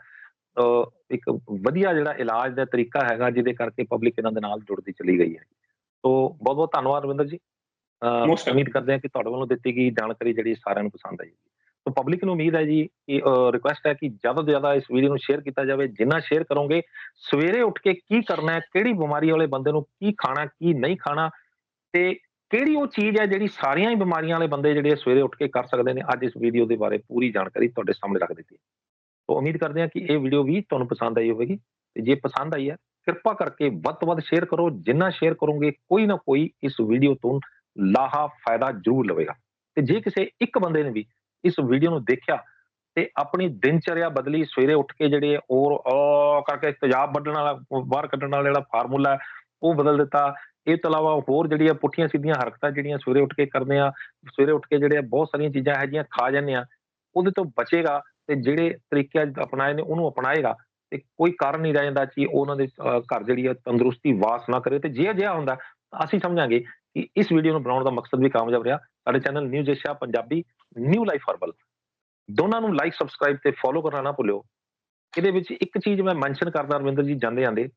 A: ਇੱਕ ਵਧੀਆ ਜਿਹੜਾ ਇਲਾਜ ਦਾ ਤਰੀਕਾ ਹੈਗਾ ਜਿਹਦੇ ਕਰਕੇ ਪਬਲਿਕ ਇਹਨਾਂ ਦੇ ਨਾਲ ਜੁੜਦੀ ਚਲੀ ਗਈ ਹੈ। ਸੋ ਬਹੁਤ ਬਹੁਤ ਧੰਨਵਾਦ ਰਵਿੰਦਰ ਜੀ. ਉਮੀਦ ਕਰਦੇ ਹਾਂ ਕਿ ਤੁਹਾਡੇ ਵੱਲੋਂ ਦਿੱਤੀ ਗਈ ਜਾਣਕਾਰੀ ਜਿਹੜੀ ਸਾਰਿਆਂ ਨੂੰ ਪਸੰਦ ਆਈ ਸੋ ਪਬਲਿਕ ਨੂੰ ਉਮੀਦ ਹੈ ਜੀ ਕਿ ਰਿਕੁਐਸਟ ਹੈ ਕਿ ਜ਼ਿਆਦਾ ਤੋਂ ਜ਼ਿਆਦਾ ਇਸ ਵੀਡੀਓ ਨੂੰ ਸ਼ੇਅਰ ਕੀਤਾ ਜਾਵੇ। ਜਿੰਨਾ ਸ਼ੇਅਰ ਕਰੋਗੇ ਸਵੇਰੇ ਉੱਠ ਕੇ ਕੀ ਕਰਨਾ ਹੈ ਕਿਹੜੀ ਬਿਮਾਰੀ ਵਾਲੇ ਬੰਦੇ ਨੂੰ ਕੀ ਖਾਣਾ ਕੀ ਨਹੀਂ ਖਾਣਾ ਤੇ ਕਿਹੜੀ ਉਹ ਚੀਜ਼ ਹੈ ਜਿਹੜੀ ਸਾਰੀਆਂ ਹੀ ਬਿਮਾਰੀਆਂ ਵਾਲੇ ਬੰਦੇ ਜਿਹੜੇ ਸਵੇਰੇ ਉੱਠ ਕੇ ਕਰ ਸਕਦੇ ਨੇ ਅੱਜ ਇਸ ਵੀਡੀਓ ਦੇ ਬਾਰੇ ਪੂਰੀ ਜਾਣਕਾਰੀ ਤੁਹਾਡੇ ਸਾਹਮਣੇ ਰੱਖ ਦਿੱਤੀ ਸੋ ਉਮੀਦ ਕਰਦੇ ਹਾਂ ਕਿ ਇਹ ਵੀਡੀਓ ਵੀ ਤੁਹਾਨੂੰ ਪਸੰਦ ਆਈ ਹੋਵੇਗੀ। ਤੇ ਜੇ ਪਸੰਦ ਆਈ ਹੈ ਕਿਰਪਾ ਕਰਕੇ ਵੱਧ ਤੋਂ ਵੱਧ ਸ਼ੇਅਰ ਕਰੋ, ਜਿੰਨਾ ਸ਼ੇਅਰ ਕਰੋਗੇ, ਕੋਈ ਨਾ ਕੋਈ ਇਸ ਵੀਡੀਓ ਤੋਂ ਲਾਹਾ ਫਾਇਦਾ ਜ਼ਰੂਰ ਲਵੇਗਾ। ਤੇ ਜੇ ਕਿਸੇ ਇੱਕ ਬੰਦੇ ਨੇ ਵੀ ਇਸ ਵੀਡੀਓ ਨੂੰ ਦੇਖਿਆ ਤੇ ਆਪਣੀ ਦਿਨਚਰਿਆ ਬਦਲੀ ਸਵੇਰੇ ਉੱਠ ਕੇ ਜਿਹੜੇ ਔਰ ਆ ਕਰਕੇ ਤੇਜ਼ਾਬ ਵੱਢਣ ਵਾਲਾ, ਬਾਹਰ ਕੱਢਣ ਵਾਲਾ ਜਿਹੜਾ ਫਾਰਮੂਲਾ ਹੈ, ਉਹ ਬਦਲ ਦਿੱਤਾ। ਇਹ ਤੋਂ ਇਲਾਵਾ ਹੋਰ ਜਿਹੜੀਆਂ ਪੁੱਠੀਆਂ ਸਿੱਧੀਆਂ ਹਰਕਤਾਂ ਜਿਹੜੀਆਂ ਸਵੇਰੇ ਉੱਠ ਕੇ ਕਰਦੇ ਆ, ਸਵੇਰੇ ਉੱਠ ਕੇ ਜਿਹੜੇ ਬਹੁਤ ਸਾਰੀਆਂ ਚੀਜ਼ਾਂ ਹੈ ਜੀਆਂ ਖਾ ਜਾਂਦੇ ਆ, ਉਹਦੇ ਤੋਂ ਬਚੇਗਾ ਤੇ ਜਿਹੜੇ ਤਰੀਕੇ ਅਪਣਾਏ ਨੇ ਉਹਨੂੰ ਅਪਣਾਏਗਾ। ਤੇ ਕੋਈ ਕਾਰਨ ਨਹੀਂ ਰਹਿ ਜਾਂਦਾ ਕਿ ਉਹਨਾਂ ਦੇ ਘਰ ਜਿਹੜੀ ਹੈ ਤੰਦਰੁਸਤੀ ਵਾਸ ਨਾ ਕਰੇ ਤੇ ਜੇ ਅਜਿਹਾ ਹੁੰਦਾ ਅਸੀਂ ਸਮਝਾਂਗੇ ਕਿ ਇਸ ਵੀਡੀਓ ਨੂੰ ਬਣਾਉਣ ਦਾ ਮਕਸਦ ਵੀ ਕਾਮਯਾਬ ਰਿਹਾ। ਸਾਡੇ channel news Asia Punjabi new life herbal ਦੋਨਾਂ ਨੂੰ ਲਾਈਕ ਸਬਸਕ੍ਰਾਈਬ ਤੇ ਫੋਲੋ ਕਰਨਾ ਨਾ ਭੁੱਲਿਓ। ਇਹਦੇ ਵਿੱਚ ਇੱਕ ਚੀਜ਼ ਮੈਂ ਮੈਂਸ਼ਨ ਕਰਦਾ ਰਵਿੰਦਰ ਜੀ ਜਾਂਦੇ ਜਾਂਦੇ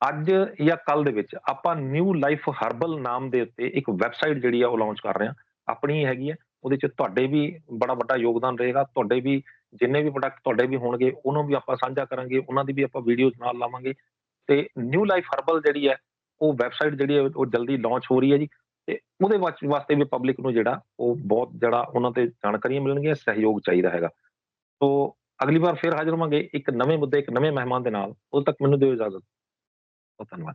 A: ਅੱਜ ਜਾਂ ਕੱਲ ਦੇ ਵਿੱਚ ਆਪਾਂ ਨਿਊ ਲਾਈਫ ਹਰਬਲ ਨਾਮ ਦੇ ਉੱਤੇ ਇੱਕ ਵੈਬਸਾਈਟ ਜਿਹੜੀ ਆ ਉਹ ਲਾਂਚ ਕਰ ਰਹੇ ਹਾਂ। ਆਪਣੀ ਹੈਗੀ ਹੈ ਉਹਦੇ ਚ ਤੁਹਾਡੇ ਵੀ ਬੜਾ ਵੱਡਾ ਯੋਗਦਾਨ ਰਹੇਗਾ, ਤੁਹਾਡੇ ਵੀ ਜਿੰਨੇ ਵੀ ਪ੍ਰੋਡਕਟ ਤੁਹਾਡੇ ਵੀ ਹੋਣਗੇ, ਉਹਨੂੰ ਵੀ ਆਪਾਂ ਸਾਂਝਾ ਕਰਾਂਗੇ, ਉਹਨਾਂ ਦੀ ਵੀ ਆਪਾਂ ਵੀਡੀਓਜ਼ ਨਾਲ ਲਾਵਾਂਗੇ। ਤੇ ਨਿਊ ਲਾਈਫ ਹਰਬਲ ਜਿਹੜੀ ਹੈ, ਉਹ ਵੈਬਸਾਈਟ ਜਿਹੜੀ ਹੈ, ਉਹ ਜਲਦੀ ਲਾਂਚ ਹੋ ਰਹੀ ਹੈ ਜੀ। ਤੇ ਉਹਦੇ ਵਾਚ- ਵਾਸਤੇ ਵੀ ਪਬਲਿਕ ਨੂੰ ਜਿਹੜਾ, ਉਹ ਬਹੁਤ ਜਿਹੜਾ ਉਹਨਾਂ ਤੇ ਜਾਣਕਾਰੀਆਂ ਮਿਲਣਗੀਆਂ, ਸਹਿਯੋਗ ਚਾਹੀਦਾ ਹੈਗਾ। ਸੋ ਅਗਲੀ ਵਾਰ ਫਿਰ ਹਾਜ਼ਰ ਹੋਵਾਂਗੇ ਇੱਕ ਨਵੇਂ ਮੁੱਦੇ, ਇੱਕ ਨਵੇਂ ਮਹਿਮਾਨ ਦੇ ਨਾਲ। ਉਦੋਂ ਤੱਕ ਮੈਨੂੰ ਦਿਓ ਇਜਾਜ਼ਤ। ਬਹੁਤ ਧੰਨਵਾਦ।